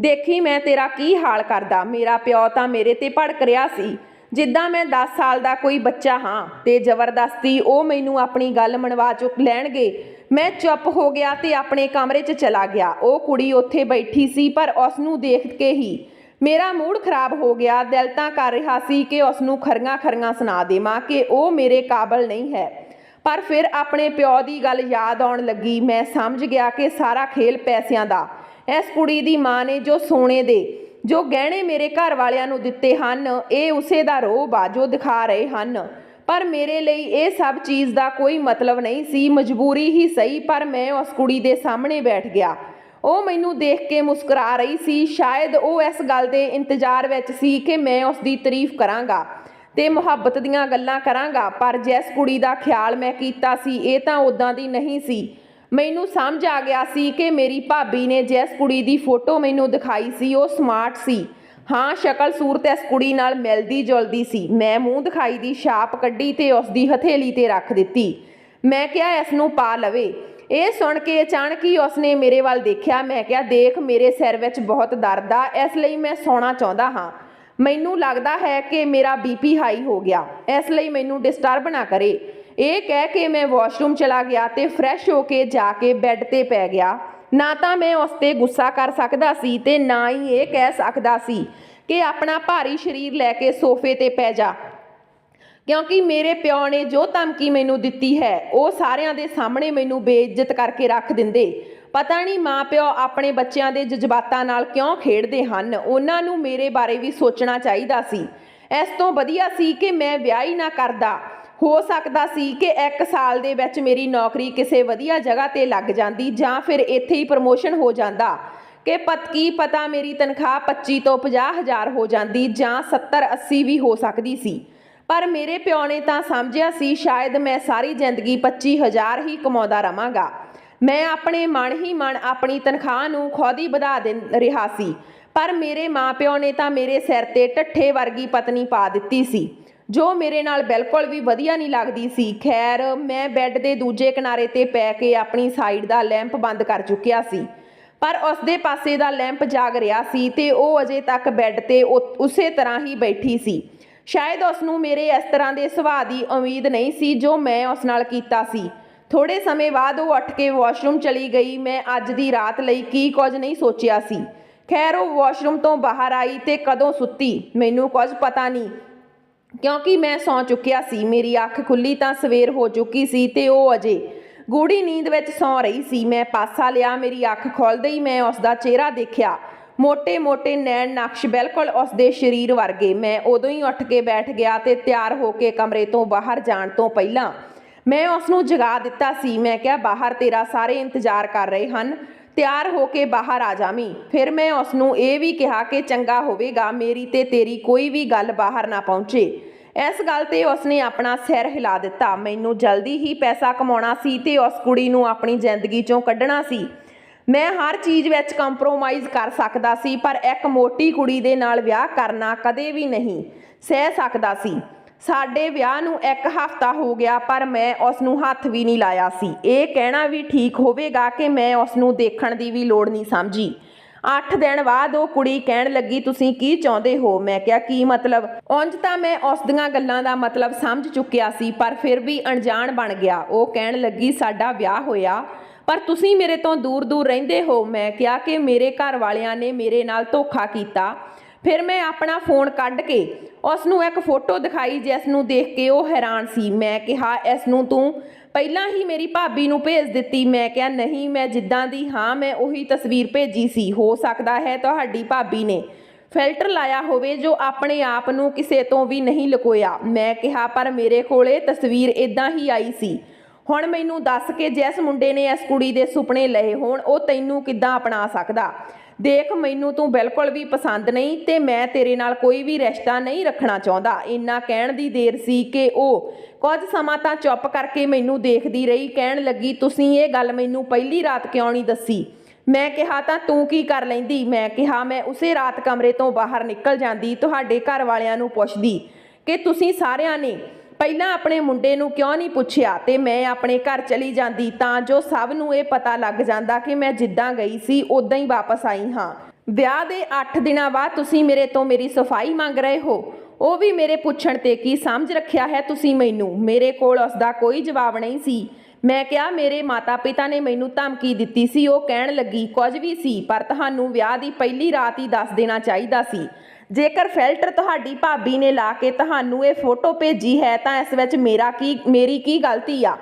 ਦੇਖੀ ਮੈਂ ਤੇਰਾ ਕੀ ਹਾਲ ਕਰਦਾ। ਮੇਰਾ ਪਿਓ ਤਾਂ ਮੇਰੇ ਤੇ ਭੜਕ ਰਿਹਾ ਸੀ। ਜਿੱਦਾਂ ਮੈਂ 10 ਸਾਲ ਦਾ ਕੋਈ ਬੱਚਾ ਹਾਂ ਤੇ ਜ਼ਬਰਦਸਤੀ ਉਹ ਮੈਨੂੰ ਆਪਣੀ ਗੱਲ ਮਨਵਾ ਚੁੱਕ ਲੈਣਗੇ, ਮੈਂ ਚੁੱਪ ਹੋ ਗਿਆ ਤੇ ਆਪਣੇ ਕਮਰੇ 'ਚ ਚਲਾ ਗਿਆ। ਉਹ ਕੁੜੀ ਉੱਥੇ ਬੈਠੀ ਸੀ ਪਰ ਉਸ ਨੂੰ ਦੇਖ ਕੇ ਹੀ ਮੇਰਾ ਮੂਡ ਖਰਾਬ ਹੋ ਗਿਆ। ਦਿਲ ਤਾਂ ਕਰ ਰਿਹਾ ਸੀ ਕਿ ਉਸ ਨੂੰ ਖਰੀਆਂ ਖਰੀਆਂ ਸੁਣਾ ਦੇਵਾਂ ਕਿ ਉਹ ਮੇਰੇ ਕਾਬਲ ਨਹੀਂ ਹੈ। ਪਰ ਫਿਰ ਆਪਣੇ ਪਿਓ ਦੀ ਗੱਲ ਯਾਦ ਆਉਣ ਲੱਗੀ। ਮੈਂ ਸਮਝ ਗਿਆ ਕਿ ਸਾਰਾ ਖੇਲ ਪੈਸਿਆਂ ਦਾ। ਇਸ ਕੁੜੀ ਦੀ ਮਾਂ ਨੇ ਜੋ ਸੋਨੇ ਦੇ ਜੋ ਗਹਿਣੇ ਮੇਰੇ ਘਰ ਵਾਲਿਆਂ ਨੂੰ ਦਿੱਤੇ ਹਨ, ਇਹ ਉਸੇ ਦਾ ਰੋਬ ਆ ਜੋ ਦਿਖਾ ਰਹੇ ਹਨ। ਪਰ ਮੇਰੇ ਲਈ ਇਹ ਸਭ ਚੀਜ਼ ਦਾ ਕੋਈ ਮਤਲਬ ਨਹੀਂ ਸੀ, ਮਜਬੂਰੀ ਹੀ ਸਹੀ, ਪਰ ਮੈਂ ਉਸ ਕੁੜੀ ਦੇ ਸਾਹਮਣੇ ਬੈਠ ਗਿਆ। ਉਹ ਮੈਨੂੰ ਦੇਖ ਕੇ ਮੁਸਕਰਾ ਰਹੀ ਸੀ। ਸ਼ਾਇਦ ਉਹ ਇਸ ਗੱਲ ਦੇ ਇੰਤਜ਼ਾਰ ਵਿੱਚ ਸੀ ਕਿ ਮੈਂ ਉਸ ਦੀ ਤਾਰੀਫ ਕਰਾਂਗਾ ਤੇ ਮੁਹੱਬਤ ਦੀਆਂ ਗੱਲਾਂ ਕਰਾਂਗਾ, ਪਰ ਜਿਸ ਕੁੜੀ ਦਾ ਖਿਆਲ ਮੈਂ ਕੀਤਾ ਸੀ, ਇਹ ਤਾਂ ਉਦਾਂ ਦੀ ਨਹੀਂ ਸੀ। ਮੈਨੂੰ ਸਮਝ ਆ ਗਿਆ ਸੀ ਕਿ ਮੇਰੀ ਭਾਬੀ ਨੇ ਜਿਸ ਕੁੜੀ ਦੀ ਫੋਟੋ ਮੈਨੂੰ ਦਿਖਾਈ ਸੀ, ਉਹ ਸਮਾਰਟ ਸੀ। ਹਾਂ, ਸ਼ਕਲ ਸੂਰਤ ਇਸ ਕੁੜੀ ਨਾਲ ਮਿਲਦੀ ਜੁਲਦੀ ਸੀ। ਮੈਂ ਮੂੰਹ ਦਿਖਾਈ ਦੀ ਛਾਪ ਕੱਢੀ ਤੇ ਉਸ ਦੀ ਹਥੇਲੀ ਤੇ ਰੱਖ ਦਿੱਤੀ। ਮੈਂ ਕਿਹਾ, ਇਸ ਨੂੰ ਪਾ ਲਵੇ। ਇਹ ਸੁਣ ਕੇ ਅਚਾਨਕ ਹੀ ਉਸਨੇ ਮੇਰੇ ਵੱਲ ਦੇਖਿਆ। ਮੈਂ ਕਿਹਾ, ਦੇਖ, ਮੇਰੇ ਸਿਰ ਵਿੱਚ ਬਹੁਤ ਦਰਦ ਆ, ਇਸ ਲਈ ਮੈਂ ਸੌਣਾ ਚਾਹੁੰਦਾ ਹਾਂ। ਮੈਨੂੰ ਲੱਗਦਾ ਹੈ ਕਿ ਮੇਰਾ ਬੀਪੀ ਹਾਈ ਹੋ ਗਿਆ। ਇਸ ਲਈ ਮੈਨੂੰ ਡਿਸਟਰਬ ਨਾ ਕਰੇ। ਇਹ ਕਹਿ ਕੇ ਮੈਂ ਵਾਸ਼ਰੂਮ ਚਲਾ ਗਿਆ ਤੇ ਫਰੈਸ਼ ਹੋ ਕੇ ਜਾ ਕੇ ਬੈੱਡ ਤੇ ਪੈ ਗਿਆ। ਨਾ ਤਾਂ ਮੈਂ ਉਸ ਤੇ ਗੁੱਸਾ ਕਰ ਸਕਦਾ ਸੀ ਤੇ ਨਾ ਹੀ ਇਹ ਕਹਿ ਸਕਦਾ ਸੀ ਕਿ ਆਪਣਾ ਭਾਰੀ ਸਰੀਰ ਲੈ ਕੇ ਸੋਫੇ ਤੇ ਪੈ ਜਾ। ਕਿਉਂਕਿ ਮੇਰੇ ਪਿਓ ਨੇ ਜੋ ਧਮਕੀ ਮੈਨੂੰ ਦਿੱਤੀ ਹੈ, ਉਹ ਸਾਰਿਆਂ ਦੇ ਸਾਹਮਣੇ ਮੈਨੂੰ ਬੇਇੱਜ਼ਤ ਕਰਕੇ ਰੱਖ ਦਿੰਦੇ। ਪਤਾ ਨਹੀਂ ਮਾਪਿਓ ਆਪਣੇ ਬੱਚਿਆਂ ਦੇ ਜਜ਼ਬਾਤਾਂ ਨਾਲ ਕਿਉਂ ਖੇਡਦੇ ਹਨ, ਉਹਨਾਂ ਨੂੰ ਮੇਰੇ ਬਾਰੇ ਵੀ ਸੋਚਣਾ ਚਾਹੀਦਾ ਸੀ। ਇਸ ਤੋਂ ਵਧੀਆ ਸੀ ਕਿ ਮੈਂ ਵਿਆਹ ਹੀ ਨਾ ਕਰਦਾ। ਹੋ ਸਕਦਾ ਸੀ ਕਿ 1 ਸਾਲ ਦੇ ਵਿੱਚ ਮੇਰੀ ਨੌਕਰੀ ਕਿਸੇ ਵਧੀਆ ਜਗ੍ਹਾ ਤੇ ਲੱਗ ਜਾਂਦੀ ਜਾਂ ਫਿਰ ਇੱਥੇ ਹੀ ਪ੍ਰਮੋਸ਼ਨ ਹੋ ਜਾਂਦਾ। ਕਿ ਪਤ, ਕੀ ਪਤਾ ਮੇਰੀ ਤਨਖਾਹ 25 ਤੋਂ 50 ਹਜ਼ਾਰ ਹੋ ਜਾਂਦੀ ਜਾਂ 70 80 ਵੀ ਹੋ ਸਕਦੀ ਸੀ। ਪਰ ਮੇਰੇ ਪਿਓ ਨੇ ਤਾਂ ਸਮਝਿਆ ਸੀ ਸ਼ਾਇਦ ਮੈਂ ਸਾਰੀ ਜ਼ਿੰਦਗੀ 25000 ਹੀ ਕਮਾਉਂਦਾ ਰਵਾਂਗਾ ਮੈਂ ਆਪਣੇ ਮਨ ਹੀ ਮਨ ਆਪਣੀ ਤਨਖਾਹ ਨੂੰ ਖੁਦ ਹੀ ਵਧਾ ਦੇ, ਰਿਹਾ ਸੀ। ਪਰ ਮੇਰੇ ਮਾਪਿਓ ਨੇ ਤਾਂ ਮੇਰੇ ਸਿਰ ਤੇ ਟੱਠੇ ਵਰਗੀ ਪਤਨੀ ਪਾ ਦਿੱਤੀ ਸੀ। ਜੋ ਮੇਰੇ ਨਾਲ ਬਿਲਕੁਲ ਵੀ ਵਧੀਆ ਨਹੀਂ ਲੱਗਦੀ ਸੀ। ਖੈਰ, ਮੈਂ ਬੈੱਡ ਦੇ ਦੂਜੇ ਕਿਨਾਰੇ ਤੇ ਪੈ ਕੇ ਆਪਣੀ ਸਾਈਡ ਦਾ ਲੈਂਪ ਬੰਦ ਕਰ ਚੁੱਕਿਆ ਸੀ। ਪਰ ਉਸ ਦੇ ਪਾਸੇ ਦਾ ਲੈਂਪ ਜਾਗ ਰਿਹਾ ਸੀ ਤੇ ਉਹ ਅਜੇ ਤੱਕ ਬੈੱਡ ਤੇ ਉਸੇ ਤਰ੍ਹਾਂ ਹੀ ਬੈਠੀ ਸੀ। ਸ਼ਾਇਦ ਉਸ ਨੂੰ ਮੇਰੇ ਇਸ ਤਰ੍ਹਾਂ ਦੇ ਸੁਭਾਅ ਦੀ ਉਮੀਦ ਨਹੀਂ ਸੀ ਜੋ ਮੈਂ ਉਸ ਨਾਲ ਕੀਤਾ ਸੀ। ਥੋੜੇ ਸਮੇਂ ਬਾਅਦ ਉਹ ਉੱਠ ਕੇ ਵਾਸ਼ਰੂਮ ਚਲੀ ਗਈ। ਮੈਂ ਅੱਜ ਦੀ ਰਾਤ ਲਈ ਕੀ ਕੁਝ ਨਹੀਂ ਸੋਚਿਆ ਸੀ। ਖੈਰ, ਉਹ ਵਾਸ਼ਰੂਮ ਤੋਂ ਬਾਹਰ ਆਈ ਤੇ ਕਦੋਂ ਸੁੱਤੀ? ਮੈਨੂੰ ਕੁਝ ਪਤਾ ਨਹੀਂ। ਕਿਉਂਕਿ ਮੈਂ ਸੌਂ ਚੁੱਕਿਆ ਸੀ, ਮੇਰੀ ਅੱਖ ਖੁੱਲੀ ਤਾਂ ਸਵੇਰ ਹੋ ਚੁੱਕੀ ਸੀ ਤੇ ਉਹ ਅਜੇ ਗੂੜੀ ਨੀਂਦ ਵਿੱਚ ਸੌਂ ਰਹੀ ਸੀ। ਮੈਂ ਪਾਸਾ ਲਿਆ, ਮੇਰੀ ਅੱਖ ਖੋਲਦੇ ਹੀ ਮੈਂ ਉਸ ਦਾ ਚਿਹਰਾ ਦੇਖਿਆ। ਮੋٹے-ਮੋٹے ਨੈਣ ਨਕਸ਼ ਬਿਲਕੁਲ ਉਸ ਦੇ ਸਰੀਰ ਵਰਗੇ। ਮੈਂ ਉਦੋਂ ਹੀ ਉੱਠ ਕੇ ਬੈਠ ਗਿਆ ਤੇ ਤਿਆਰ ਹੋ ਕੇ ਕਮਰੇ ਤੋਂ ਬਾਹਰ ਜਾਣ ਤੋਂ ਪਹਿਲਾਂ ਮੈਂ ਉਸ ਨੂੰ ਜਗਾ ਦਿੱਤਾ ਸੀ। ਮੈਂ ਕਿਹਾ, ਬਾਹਰ ਤੇਰਾ ਸਾਰੇ ਇੰਤਜ਼ਾਰ ਕਰ ਰਹੇ ਹਨ। ਤਿਆਰ ਹੋ ਕੇ ਬਾਹਰ ਆ ਜਾਵੀਂ। ਫਿਰ ਮੈਂ ਉਸ ਨੂੰ ਇਹ ਵੀ ਕਿਹਾ ਕਿ ਚੰਗਾ ਹੋਵੇਗਾ, ਮੇਰੀ ਤੇ ਤੇਰੀ ਕੋਈ ਵੀ ਗੱਲ ਬਾਹਰ ਨਾ ਪਹੁੰਚੇ। ਇਸ ਗੱਲ ਤੇ ਉਸਨੇ ਆਪਣਾ ਸਿਰ ਹਿਲਾ ਦਿੱਤਾ। ਮੈਨੂੰ ਜਲਦੀ ਹੀ ਪੈਸਾ ਕਮਾਉਣਾ ਸੀ ਤੇ ਉਸ ਕੁੜੀ ਨੂੰ ਆਪਣੀ ਜ਼ਿੰਦਗੀ ਚੋਂ ਕੱਢਣਾ ਸੀ। ਮੈਂ ਹਰ ਚੀਜ਼ ਵਿੱਚ ਕੰਪਰੋਮਾਈਜ਼ ਕਰ ਸਕਦਾ ਸੀ, ਪਰ ਇੱਕ ਮੋਟੀ ਕੁੜੀ ਦੇ ਨਾਲ ਵਿਆਹ ਕਰਨਾ ਕਦੇ ਵੀ ਨਹੀਂ ਸਹਿ ਸਕਦਾ ਸੀ। ਸਾਡੇ ਵਿਆਹ ਨੂੰ ਇੱਕ ਹਫ਼ਤਾ ਹੋ ਗਿਆ, ਪਰ ਮੈਂ ਉਸ ਨੂੰ ਹੱਥ ਵੀ ਨਹੀਂ ਲਾਇਆ ਸੀ। ਇਹ ਕਹਿਣਾ ਵੀ ਠੀਕ ਹੋਵੇਗਾ ਕਿ ਮੈਂ ਉਸ ਨੂੰ ਦੇਖਣ ਦੀ ਵੀ ਲੋੜ ਨਹੀਂ ਸਮਝੀ। 8 ਦਿਨ ਬਾਅਦ ਉਹ ਕੁੜੀ ਕਹਿਣ ਲੱਗੀ, ਤੁਸੀਂ ਕੀ ਚਾਹੁੰਦੇ ਹੋ? ਮੈਂ ਕਿਹਾ, ਕੀ ਮਤਲਬ? ਉਂਝ ਤਾਂ ਮੈਂ ਉਸ ਦੀਆਂ ਗੱਲਾਂ ਦਾ ਮਤਲਬ ਸਮਝ ਚੁੱਕਿਆ ਸੀ, ਪਰ ਫਿਰ ਵੀ ਅਣਜਾਣ ਬਣ ਗਿਆ। ਉਹ ਕਹਿਣ ਲੱਗੀ, ਸਾਡਾ ਵਿਆਹ ਹੋਇਆ, ਪਰ ਤੁਸੀਂ ਮੇਰੇ ਤੋਂ ਦੂਰ ਦੂਰ ਰਹਿੰਦੇ ਹੋ। ਮੈਂ ਕਿਹਾ ਕਿ ਮੇਰੇ ਘਰ ਵਾਲਿਆਂ ਨੇ ਮੇਰੇ ਨਾਲ ਧੋਖਾ ਕੀਤਾ। ਫਿਰ ਮੈਂ ਆਪਣਾ ਫੋਨ ਕੱਢ ਕੇ ਉਸ ਨੂੰ ਇੱਕ ਫੋਟੋ ਦਿਖਾਈ ਜਿਸ ਨੂੰ ਦੇਖ ਕੇ ਉਹ ਹੈਰਾਨ ਸੀ। ਮੈਂ ਕਿਹਾ ਇਸ ਨੂੰ ਤੂੰ ਪਹਿਲਾਂ ਹੀ ਮੇਰੀ ਭਾਬੀ ਨੂੰ ਭੇਜ ਦਿੱਤੀ। ਮੈਂ ਕਿਹਾ, ਨਹੀਂ, ਮੈਂ ਜਿੱਦਾਂ ਦੀ ਹਾਂ, ਮੈਂ ਉਹੀ ਤਸਵੀਰ ਭੇਜੀ ਸੀ। ਹੋ ਸਕਦਾ ਹੈ ਤੁਹਾਡੀ ਭਾਬੀ ਨੇ ਫਿਲਟਰ ਲਾਇਆ ਹੋਵੇ ਜੋ ਆਪਣੇ ਆਪ ਨੂੰ ਕਿਸੇ ਤੋਂ ਵੀ ਨਹੀਂ ਲੁਕੋਇਆ। ਮੈਂ ਕਿਹਾ, ਪਰ ਮੇਰੇ ਕੋਲੇ ਤਸਵੀਰ ਇਦਾਂ ਹੀ ਆਈ ਸੀ। ਹੁਣ ਮੈਨੂੰ ਦੱਸ ਕੇ ਜਿਸ ਮੁੰਡੇ ਨੇ ਇਸ ਕੁੜੀ ਦੇ ਸੁਪਨੇ ਲਏ ਹੋਣ, ਉਹ ਤੈਨੂੰ ਕਿੱਦਾਂ ਅਪਣਾ ਸਕਦਾ? ਦੇਖ, ਮੈਨੂੰ ਤੂੰ ਬਿਲਕੁਲ ਵੀ ਪਸੰਦ ਨਹੀਂ ਤੇ ਮੈਂ ਤੇਰੇ ਨਾਲ ਕੋਈ ਵੀ ਰਿਸ਼ਤਾ ਨਹੀਂ ਰੱਖਣਾ ਚਾਹੁੰਦਾ। ਇੰਨਾ ਕਹਿਣ ਦੀ ਦੇਰ ਸੀ ਕਿ ਉਹ ਕੁਝ ਸਮਾਂ ਤਾਂ ਚੁੱਪ ਕਰਕੇ ਮੈਨੂੰ ਦੇਖਦੀ ਰਹੀ, ਕਹਿਣ ਲੱਗੀ, ਤੁਸੀਂ ਇਹ ਗੱਲ ਮੈਨੂੰ ਪਹਿਲੀ ਰਾਤ ਕਿਉਂ ਨਹੀਂ ਦੱਸੀ? ਮੈਂ ਕਿਹਾ, ਤਾਂ ਤੂੰ ਕੀ ਕਰ ਲੈਂਦੀ? ਮੈਂ ਕਿਹਾ, ਮੈਂ ਉਸੇ ਰਾਤ ਕਮਰੇ ਤੋਂ ਬਾਹਰ ਨਿਕਲ ਜਾਂਦੀ, ਤੁਹਾਡੇ ਘਰ ਵਾਲਿਆਂ ਨੂੰ ਪੁੱਛਦੀ ਕਿ ਤੁਸੀਂ ਸਾਰਿਆਂ ਨੇ ਪਹਿਲਾਂ ਆਪਣੇ ਮੁੰਡੇ ਨੂੰ ਕਿਉਂ ਨਹੀਂ ਪੁੱਛਿਆ ਤੇ ਮੈਂ ਆਪਣੇ ਘਰ ਚਲੀ ਜਾਂਦੀ ਤਾਂ ਜੋ ਸਭ ਨੂੰ ਇਹ ਪਤਾ ਲੱਗ ਜਾਂਦਾ ਕਿ ਮੈਂ ਜਿੱਦਾਂ ਗਈ ਸੀ ਉਦਾਂ ਹੀ ਵਾਪਸ ਆਈ ਹਾਂ। ਵਿਆਹ ਦੇ 8 ਦਿਨਾਂ ਬਾਅਦ ਤੁਸੀਂ ਮੇਰੇ ਤੋਂ ਮੇਰੀ ਸਫ਼ਾਈ ਮੰਗ ਰਹੇ ਹੋ। ਉਹ ਵੀ ਮੇਰੇ ਪੁੱਛਣ ਤੇ ਕੀ ਸਮਝ ਰੱਖਿਆ ਹੈ ਤੁਸੀਂ ਮੈਨੂੰ? ਮੇਰੇ ਕੋਲ ਉਸ ਦਾ ਕੋਈ ਜਵਾਬ ਨਹੀਂ ਸੀ। ਮੈਂ ਕਿਹਾ, ਮੇਰੇ ਮਾਤਾ-ਪਿਤਾ ਨੇ ਮੈਨੂੰ ਧਮਕੀ ਦਿੱਤੀ ਸੀ, ਉਹ ਕਹਿਣ ਲੱਗੀ, ਕੁਝ ਵੀ ਸੀ, ਪਰ ਤੁਹਾਨੂੰ ਵਿਆਹ ਦੀ ਪਹਿਲੀ ਰਾਤ ਹੀ ਦੱਸ ਦੇਣਾ ਚਾਹੀਦਾ ਸੀ। ਜੇਕਰ ਫਿਲਟਰ ਤੁਹਾਡੀ ਭਾਬੀ ਨੇ ਲਾ ਕੇ ਤੁਹਾਨੂੰ ਇਹ ਫੋਟੋ ਭੇਜੀ ਹੈ, ਤਾਂ ਇਸ ਵਿੱਚ ਮੇਰਾ ਕੀ, ਮੇਰੀ ਕੀ ਗਲਤੀ ਆ?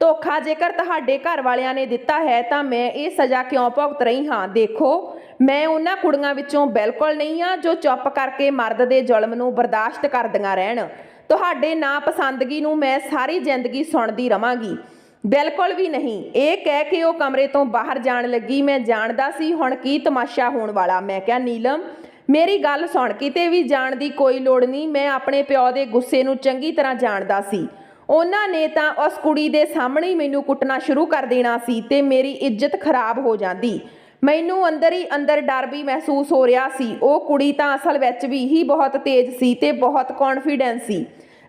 ਧੋਖਾ ਜੇਕਰ ਤੁਹਾਡੇ ਘਰ ਵਾਲਿਆਂ ਨੇ ਦਿੱਤਾ ਹੈ, ਤਾਂ ਮੈਂ ਇਹ ਸਜ਼ਾ ਕਿਉਂ ਭੁਗਤ ਰਹੀ ਹਾਂ? ਦੇਖੋ, ਮੈਂ ਉਹਨਾਂ ਕੁੜੀਆਂ ਵਿੱਚੋਂ ਬਿਲਕੁਲ ਨਹੀਂ ਆ ਜੋ ਚੁੱਪ ਕਰਕੇ ਮਰਦ ਦੇ ਜ਼ੁਲਮ ਨੂੰ ਬਰਦਾਸ਼ਤ ਕਰਦੀਆਂ ਰਹਿਣ। ਤੁਹਾਡੇ ਨਾ ਪਸੰਦਗੀ ਨੂੰ ਮੈਂ ਸਾਰੀ ਜ਼ਿੰਦਗੀ ਸੁਣਦੀ ਰਵਾਂਗੀ। ਬਿਲਕੁਲ ਵੀ ਨਹੀਂ। ਇਹ ਕਹਿ ਕੇ ਉਹ ਕਮਰੇ ਤੋਂ ਬਾਹਰ ਜਾਣ ਲੱਗੀ। ਮੈਂ ਜਾਣਦਾ ਸੀ ਹੁਣ ਕੀ ਤਮਾਸ਼ਾ ਹੋਣ ਵਾਲਾ। ਮੈਂ ਕਿਹਾ, ਨੀਲਮ ਮੇਰੀ ਗੱਲ ਸੁਣ, ਕਿਤੇ ਵੀ ਜਾਣ ਦੀ ਕੋਈ ਲੋੜ ਨਹੀਂ, ਮੈਂ ਆਪਣੇ ਪਿਓ ਦੇ ਗੁੱਸੇ ਨੂੰ ਚੰਗੀ ਤਰ੍ਹਾਂ ਜਾਣਦਾ ਸੀ। ਉਹਨਾਂ ਨੇ ਤਾਂ ਉਸ ਕੁੜੀ ਦੇ ਸਾਹਮਣੇ ਹੀ ਮੈਨੂੰ ਕੁੱਟਣਾ ਸ਼ੁਰੂ ਕਰ ਦੇਣਾ ਸੀ ਤੇ ਮੇਰੀ ਇੱਜ਼ਤ ਖਰਾਬ ਹੋ ਜਾਂਦੀ। ਮੈਨੂੰ ਅੰਦਰ ਹੀ ਅੰਦਰ ਡਰ ਵੀ ਮਹਿਸੂਸ ਹੋ ਰਿਹਾ ਸੀ। ਉਹ ਕੁੜੀ ਤਾਂ ਅਸਲ ਵਿੱਚ ਵੀ ਹੀ ਬਹੁਤ ਤੇਜ਼ ਸੀ ਤੇ ਬਹੁਤ ਕੌਨਫੀਡੈਂਸ ਸੀ।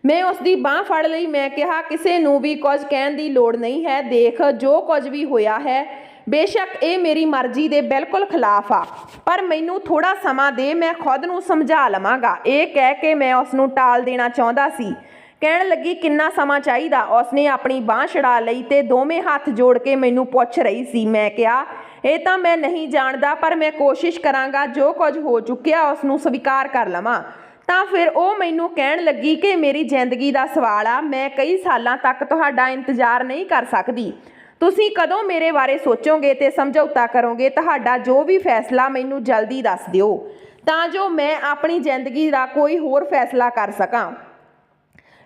ਮੈਂ ਉਸ ਦੀ ਬਾਹ ਫੜ ਲਈ, ਮੈਂ ਕਿਹਾ, ਕਿਸੇ ਨੂੰ ਵੀ ਕੁਝ ਕਹਿਣ ਦੀ ਲੋੜ ਨਹੀਂ ਹੈ, ਦੇਖ ਜੋ ਕੁਝ ਵੀ ਹੋਇਆ ਹੈ ਬੇਸ਼ੱਕ ਇਹ ਮੇਰੀ ਮਰਜ਼ੀ ਦੇ ਬਿਲਕੁਲ ਖਿਲਾਫ ਆ। ਪਰ ਮੈਨੂੰ ਥੋੜਾ ਸਮਾਂ ਦੇ, ਮੈਂ ਖੁਦ ਨੂੰ ਸਮਝਾ ਲਵਾਂਗਾ। ਇਹ ਕਹਿ ਕੇ ਮੈਂ ਉਸ ਨੂੰ ਟਾਲ ਦੇਣਾ ਚਾਹੁੰਦਾ ਸੀ। ਕਹਿਣ ਲੱਗੀ, ਕਿੰਨਾ ਸਮਾਂ ਚਾਹੀਦਾ? ਉਸਨੇ ਆਪਣੀ ਬਾਹ ਛੜਾ ਲਈ ਤੇ ਦੋਵੇਂ ਹੱਥ ਜੋੜ ਕੇ ਮੈਨੂੰ ਪੁੱਛ ਰਹੀ ਸੀ। ਮੈਂ ਕਿਹਾ, ਇਹ ਤਾਂ ਮੈਂ ਨਹੀਂ ਜਾਣਦਾ, ਪਰ ਮੈਂ ਕੋਸ਼ਿਸ਼ ਕਰਾਂਗਾ, ਜੋ ਕੁਝ ਹੋ ਚੁੱਕਿਆ ਉਸ ਨੂੰ ਸਵੀਕਾਰ ਕਰ ਲਵਾਂ। ਤਾਂ ਫਿਰ ਉਹ ਮੈਨੂੰ ਕਹਿਣ ਲੱਗੀ ਕਿ ਮੇਰੀ ਜ਼ਿੰਦਗੀ ਦਾ ਸਵਾਲ ਆ। ਮੈਂ ਕਈ ਸਾਲਾਂ ਤੱਕ ਤੁਹਾਡਾ ਇੰਤਜ਼ਾਰ ਨਹੀਂ ਕਰ ਸਕਦੀ। ਤੁਸੀਂ ਕਦੋਂ ਮੇਰੇ ਬਾਰੇ ਸੋਚੋਗੇ ਤੇ ਸਮਝੌਤਾ ਕਰੋਗੇ? ਤੁਹਾਡਾ ਜੋ ਵੀ ਫੈਸਲਾ ਮੈਨੂੰ ਜਲਦੀ ਦੱਸ ਦਿਓ। ਤਾਂ ਜੋ ਮੈਂ ਆਪਣੀ ਜ਼ਿੰਦਗੀ ਦਾ ਕੋਈ ਹੋਰ ਫੈਸਲਾ ਕਰ ਸਕਾਂ।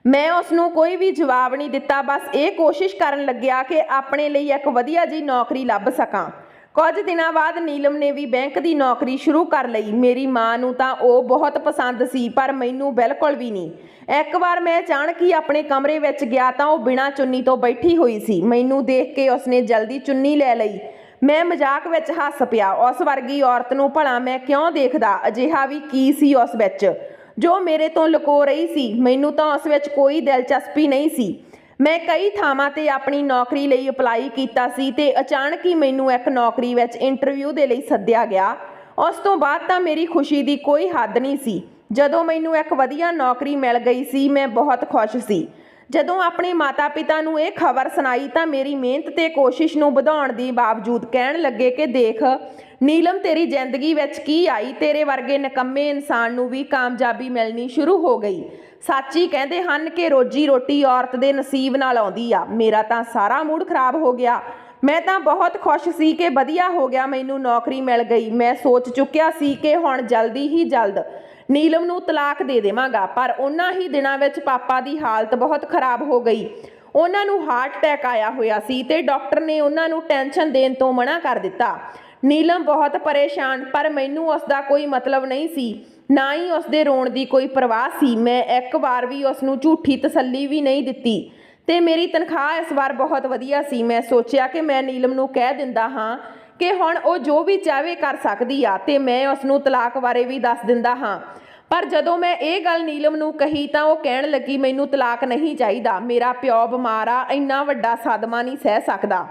ਮੈਂ ਉਸ ਨੂੰ ਕੋਈ ਵੀ ਜਵਾਬ ਨਹੀਂ ਦਿੱਤਾ। ਬਸ ਇਹ ਕੋਸ਼ਿਸ਼ ਕਰਨ ਲੱਗਿਆ ਕਿ ਆਪਣੇ ਲਈ ਇੱਕ ਵਧੀਆ ਜੀ ਨੌਕਰੀ ਲੱਭ ਸਕਾਂ। ਕੁਝ ਦਿਨਾਂ ਬਾਅਦ ਨੀਲਮ ਨੇ ਵੀ ਬੈਂਕ ਦੀ ਨੌਕਰੀ ਸ਼ੁਰੂ ਕਰ ਲਈ। ਮੇਰੀ ਮਾਂ ਨੂੰ ਤਾਂ ਉਹ ਬਹੁਤ ਪਸੰਦ ਸੀ, ਪਰ ਮੈਨੂੰ ਬਿਲਕੁਲ ਵੀ ਨਹੀਂ। ਇੱਕ ਵਾਰ ਮੈਂ ਅਚਾਨਕ ਹੀ ਆਪਣੇ ਕਮਰੇ ਵਿੱਚ ਗਿਆ ਤਾਂ ਉਹ ਬਿਨਾਂ ਚੁੰਨੀ ਤੋਂ ਬੈਠੀ ਹੋਈ ਸੀ। ਮੈਨੂੰ ਦੇਖ ਕੇ ਉਸਨੇ ਜਲਦੀ ਚੁੰਨੀ ਲੈ ਲਈ। ਮੈਂ ਮਜ਼ਾਕ ਵਿੱਚ ਹੱਸ ਪਿਆ। ਉਸ ਵਰਗੀ ਔਰਤ ਨੂੰ ਭਲਾ ਮੈਂ ਕਿਉਂ ਦੇਖਦਾ? ਅਜਿਹਾ ਵੀ ਕੀ ਸੀ ਉਸ ਵਿੱਚ? ਜੋ ਮੇਰੇ ਤੋਂ ਲੁਕੋ ਰਹੀ ਸੀ, ਮੈਨੂੰ ਤਾਂ ਉਸ ਵਿੱਚ ਕੋਈ ਦਿਲਚਸਪੀ ਨਹੀਂ ਸੀ। ਮੈਂ ਕਈ ਥਾਵਾਂ ਤੇ ਆਪਣੀ ਨੌਕਰੀ ਲਈ ਅਪਲਾਈ ਕੀਤਾ ਸੀ ਤੇ ਅਚਾਨਕ ਹੀ ਮੈਨੂੰ ਇੱਕ ਨੌਕਰੀ ਵਿੱਚ ਇੰਟਰਵਿਊ ਦੇ ਲਈ ਸੱਦਿਆ ਗਿਆ। ਉਸ ਤੋਂ ਬਾਅਦ ਤਾਂ ਮੇਰੀ ਖੁਸ਼ੀ ਦੀ ਕੋਈ ਹੱਦ ਨਹੀਂ ਸੀ। ਜਦੋਂ ਮੈਨੂੰ ਇੱਕ ਵਧੀਆ ਨੌਕਰੀ ਮਿਲ ਗਈ ਸੀ, ਮੈਂ ਬਹੁਤ ਖੁਸ਼ ਸੀ। ਜਦੋਂ ਆਪਣੇ ਮਾਤਾ-ਪਿਤਾ ਨੂੰ ਇਹ ਖਬਰ ਸੁਣਾਈ ਤਾਂ ਮੇਰੀ ਮਿਹਨਤ ਤੇ ਕੋਸ਼ਿਸ਼ ਨੂੰ ਵਧਾਉਣ ਦੀ ਬਾਵਜੂਦ ਕਹਿਣ ਲੱਗੇ ਕਿ ਦੇਖ, ਨੀਲਮ ਤੇਰੀ ਜ਼ਿੰਦਗੀ ਵਿੱਚ ਕੀ ਆਈ? ਤੇਰੇ ਵਰਗੇ ਨਿਕੰਮੇ ਇਨਸਾਨ ਨੂੰ ਵੀ ਕਾਮਯਾਬੀ ਮਿਲਣੀ ਸ਼ੁਰੂ ਹੋ ਗਈ। ਸਾਚੀ ਕਹਿੰਦੇ ਹਨ ਕਿ ਰੋਜੀ ਰੋਟੀ ਔਰਤ ਦੇ ਨਸੀਬ ਨਾਲ ਆਉਂਦੀ ਆ। ਮੇਰਾ ਤਾਂ ਸਾਰਾ ਮੂਡ ਖਰਾਬ ਹੋ ਗਿਆ। ਮੈਂ ਤਾਂ ਬਹੁਤ ਖੁਸ਼ ਸੀ ਕਿ ਵਧੀਆ ਹੋ ਗਿਆ, ਮੈਨੂੰ ਨੌਕਰੀ ਮਿਲ ਗਈ। ਮੈਂ ਸੋਚ ਚੁੱਕਿਆ ਸੀ ਕਿ ਹੁਣ ਜਲਦੀ ਹੀ ਜਲਦ ਨੀਲਮ ਨੂੰ ਤਲਾਕ ਦੇ ਦੇਵਾਂਗਾ, ਪਰ ਉਹਨਾਂ ਹੀ ਦਿਨਾਂ ਵਿੱਚ ਪਾਪਾ ਦੀ ਹਾਲਤ ਬਹੁਤ ਖਰਾਬ ਹੋ ਗਈ। ਉਹਨਾਂ ਨੂੰ ਹਾਰਟ ਅਟੈਕ ਆਇਆ ਹੋਇਆ ਸੀ ਤੇ ਡਾਕਟਰ ਨੇ ਉਹਨਾਂ ਨੂੰ ਟੈਨਸ਼ਨ ਦੇਣ ਤੋਂ ਮਨਾ ਕਰ ਦਿੱਤਾ। ਨੀਲਮ ਬਹੁਤ ਪਰੇਸ਼ਾਨ, ਪਰ ਮੈਨੂੰ ਉਸ ਦਾ ਕੋਈ ਮਤਲਬ ਨਹੀਂ ਸੀ। ਨਾ ਹੀ ਉਸ ਦੇ ਰੋਣ ਦੀ ਕੋਈ ਪਰਵਾਹ ਸੀ। ਮੈਂ ਇੱਕ ਵਾਰ ਵੀ ਉਸ ਨੂੰ ਝੂਠੀ ਤਸੱਲੀ ਵੀ ਨਹੀਂ ਦਿੱਤੀ ਤੇ ਮੇਰੀ ਤਨਖਾਹ ਇਸ ਵਾਰ ਬਹੁਤ ਵਧੀਆ ਸੀ। ਮੈਂ ਸੋਚਿਆ ਕਿ ਮੈਂ ਨੀਲਮ ਨੂੰ ਕਹਿ ਦਿੰਦਾ ਹਾਂ ਕਿ ਹੁਣ ਉਹ ਜੋ ਵੀ ਚਾਹਵੇ ਕਰ ਸਕਦੀ ਆ ਤੇ ਮੈਂ ਉਸ ਨੂੰ ਤਲਾਕ ਬਾਰੇ ਵੀ ਦੱਸ ਦਿੰਦਾ ਹਾਂ। ਪਰ ਜਦੋਂ ਮੈਂ ਇਹ ਗੱਲ ਨੀਲਮ ਨੂੰ ਕਹੀ ਤਾਂ ਉਹ ਕਹਿਣ ਲੱਗੀ, ਮੈਨੂੰ ਤਲਾਕ ਨਹੀਂ ਚਾਹੀਦਾ। ਮੇਰਾ ਪਿਓ ਬਿਮਾਰ ਆ, ਇੰਨਾ ਵੱਡਾ ਸਦਮਾ ਨਹੀਂ ਸਹਿ ਸਕਦਾ।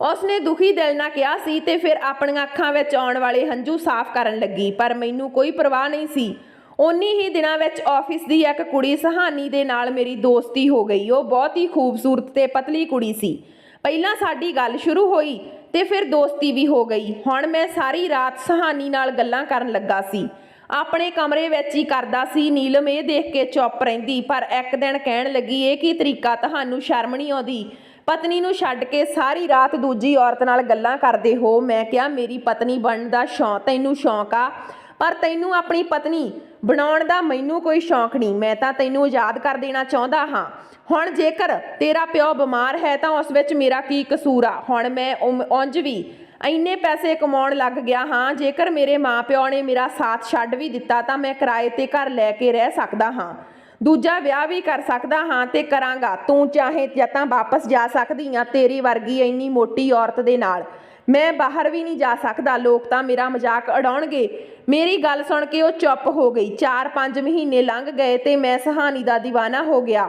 ਉਸਨੇ ਦੁਖੀ ਦਿਲ ਨਾਲ ਕਿਹਾ ਸੀ ਤੇ ਫਿਰ ਆਪਣੀਆਂ ਅੱਖਾਂ ਵਿੱਚ ਆਉਣ ਵਾਲੇ ਹੰਝੂ ਸਾਫ਼ ਕਰਨ ਲੱਗੀ, ਪਰ ਮੈਨੂੰ ਕੋਈ ਪਰਵਾਹ ਨਹੀਂ ਸੀ। ਉਨੀ ਹੀ ਦਿਨਾਂ ਵਿੱਚ ਆਫਿਸ ਦੀ ਇੱਕ ਕੁੜੀ ਸਹਾਨੀ ਦੇ ਨਾਲ ਮੇਰੀ ਦੋਸਤੀ ਹੋ ਗਈ। ਉਹ ਬਹੁਤ ਹੀ ਖੂਬਸੂਰਤ ਤੇ ਪਤਲੀ ਕੁੜੀ ਸੀ। ਪਹਿਲਾਂ ਸਾਡੀ ਗੱਲ ਸ਼ੁਰੂ ਹੋਈ ਤੇ ਫਿਰ ਦੋਸਤੀ ਵੀ ਹੋ ਗਈ। ਹੁਣ ਮੈਂ ਸਾਰੀ ਰਾਤ ਸਹਾਨੀ ਨਾਲ ਗੱਲਾਂ ਕਰਨ ਲੱਗਾ ਸੀ। ਆਪਣੇ ਕਮਰੇ ਵਿੱਚ ਹੀ ਕਰਦਾ ਸੀ, ਨੀਲਮ ਇਹ ਦੇਖ ਕੇ ਚੁੱਪ ਰਹਿੰਦੀ, ਪਰ ਇੱਕ ਦਿਨ ਕਹਿਣ ਲੱਗੀ, ਇਹ ਕੀ ਤਰੀਕਾ? ਤੁਹਾਨੂੰ ਸ਼ਰਮ ਨਹੀਂ ਆਉਂਦੀ? ਪਤਨੀ ਨੂੰ ਛੱਡ ਕੇ ਸਾਰੀ ਰਾਤ ਦੂਜੀ ਔਰਤ ਨਾਲ ਗੱਲਾਂ ਕਰਦੇ ਹੋ। ਮੈਂ ਕਿਹਾ, ਮੇਰੀ ਪਤਨੀ ਬਣਨ ਦਾ ਸ਼ੌਂਕ, ਤੈਨੂੰ ਸ਼ੌਂਕ ਆ, ਪਰ ਤੈਨੂੰ ਆਪਣੀ ਪਤਨੀ ਬਣਾਉਣ ਦਾ ਮੈਨੂੰ ਕੋਈ ਸ਼ੌਂਕ ਨਹੀਂ। ਮੈਂ ਤਾਂ ਤੈਨੂੰ ਆਜ਼ਾਦ ਕਰ ਦੇਣਾ ਚਾਹੁੰਦਾ ਹਾਂ। ਹੁਣ ਜੇਕਰ ਤੇਰਾ ਪਿਓ ਬਿਮਾਰ ਹੈ ਤਾਂ ਉਸ ਵਿੱਚ ਮੇਰਾ ਕੀ ਕਸੂਰ ਆ? ਹੁਣ ਮੈਂ ਉਮ- ਉਂਝ ਵੀ ਇੰਨੇ ਪੈਸੇ ਕਮਾਉਣ ਲੱਗ ਗਿਆ ਹਾਂ। ਜੇਕਰ ਮੇਰੇ ਮਾਪਿਓ ਨੇ ਮੇਰਾ ਸਾਥ ਛੱਡ ਵੀ ਦਿੱਤਾ ਤਾਂ ਮੈਂ ਕਿਰਾਏ ਤੇ ਘਰ ਲੈ ਕੇ ਰਹਿ ਸਕਦਾ ਹਾਂ। ਦੂਜਾ ਵਿਆਹ ਵੀ ਕਰ ਸਕਦਾ ਹਾਂ ਤੇ ਕਰਾਂਗਾ। ਤੂੰ ਚਾਹੇ ਜਾਂ ਤਾਂ ਵਾਪਸ ਜਾ ਸਕਦੀ ਆ ਤੇਰੀ ਵਰਗੀ ਇੰਨੀ ਮੋਟੀ ਔਰਤ ਦੇ ਨਾਲ। ਮੈਂ ਬਾਹਰ ਵੀ ਨਹੀਂ ਜਾ ਸਕਦਾ, ਲੋਕ ਤਾਂ ਮੇਰਾ ਮਜ਼ਾਕ ਉਡਾਉਣਗੇ। ਮੇਰੀ ਗੱਲ ਸੁਣ ਕੇ ਉਹ ਚੁੱਪ ਹੋ ਗਈ। 4-5 ਮਹੀਨੇ ਲੰਘ ਗਏ ਤੇ ਮੈਂ ਸਹਾਨੀ ਦਾ دیਵਾਨਾ ਹੋ ਗਿਆ।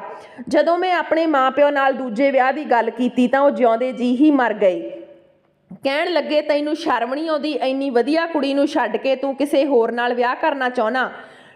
ਜਦੋਂ ਮੈਂ ਆਪਣੇ ਮਾਪਿਓ ਨਾਲ ਦੂਜੇ ਵਿਆਹ ਦੀ ਗੱਲ ਕੀਤੀ ਤਾਂ ਉਹ ਜਿਉਂਦੇ ਜੀ ਹੀ ਮਰ ਗਏ। ਕਹਿਣ ਲੱਗੇ, ਤੈਨੂੰ ਸ਼ਰਮ ਨਹੀਂ ਆਉਂਦੀ? ਇੰਨੀ ਵਧੀਆ ਕੁੜੀ ਨੂੰ ਛੱਡ ਕੇ ਤੂੰ ਕਿਸੇ ਹੋਰ ਨਾਲ ਵਿਆਹ ਕਰਨਾ ਚਾਹਨਾ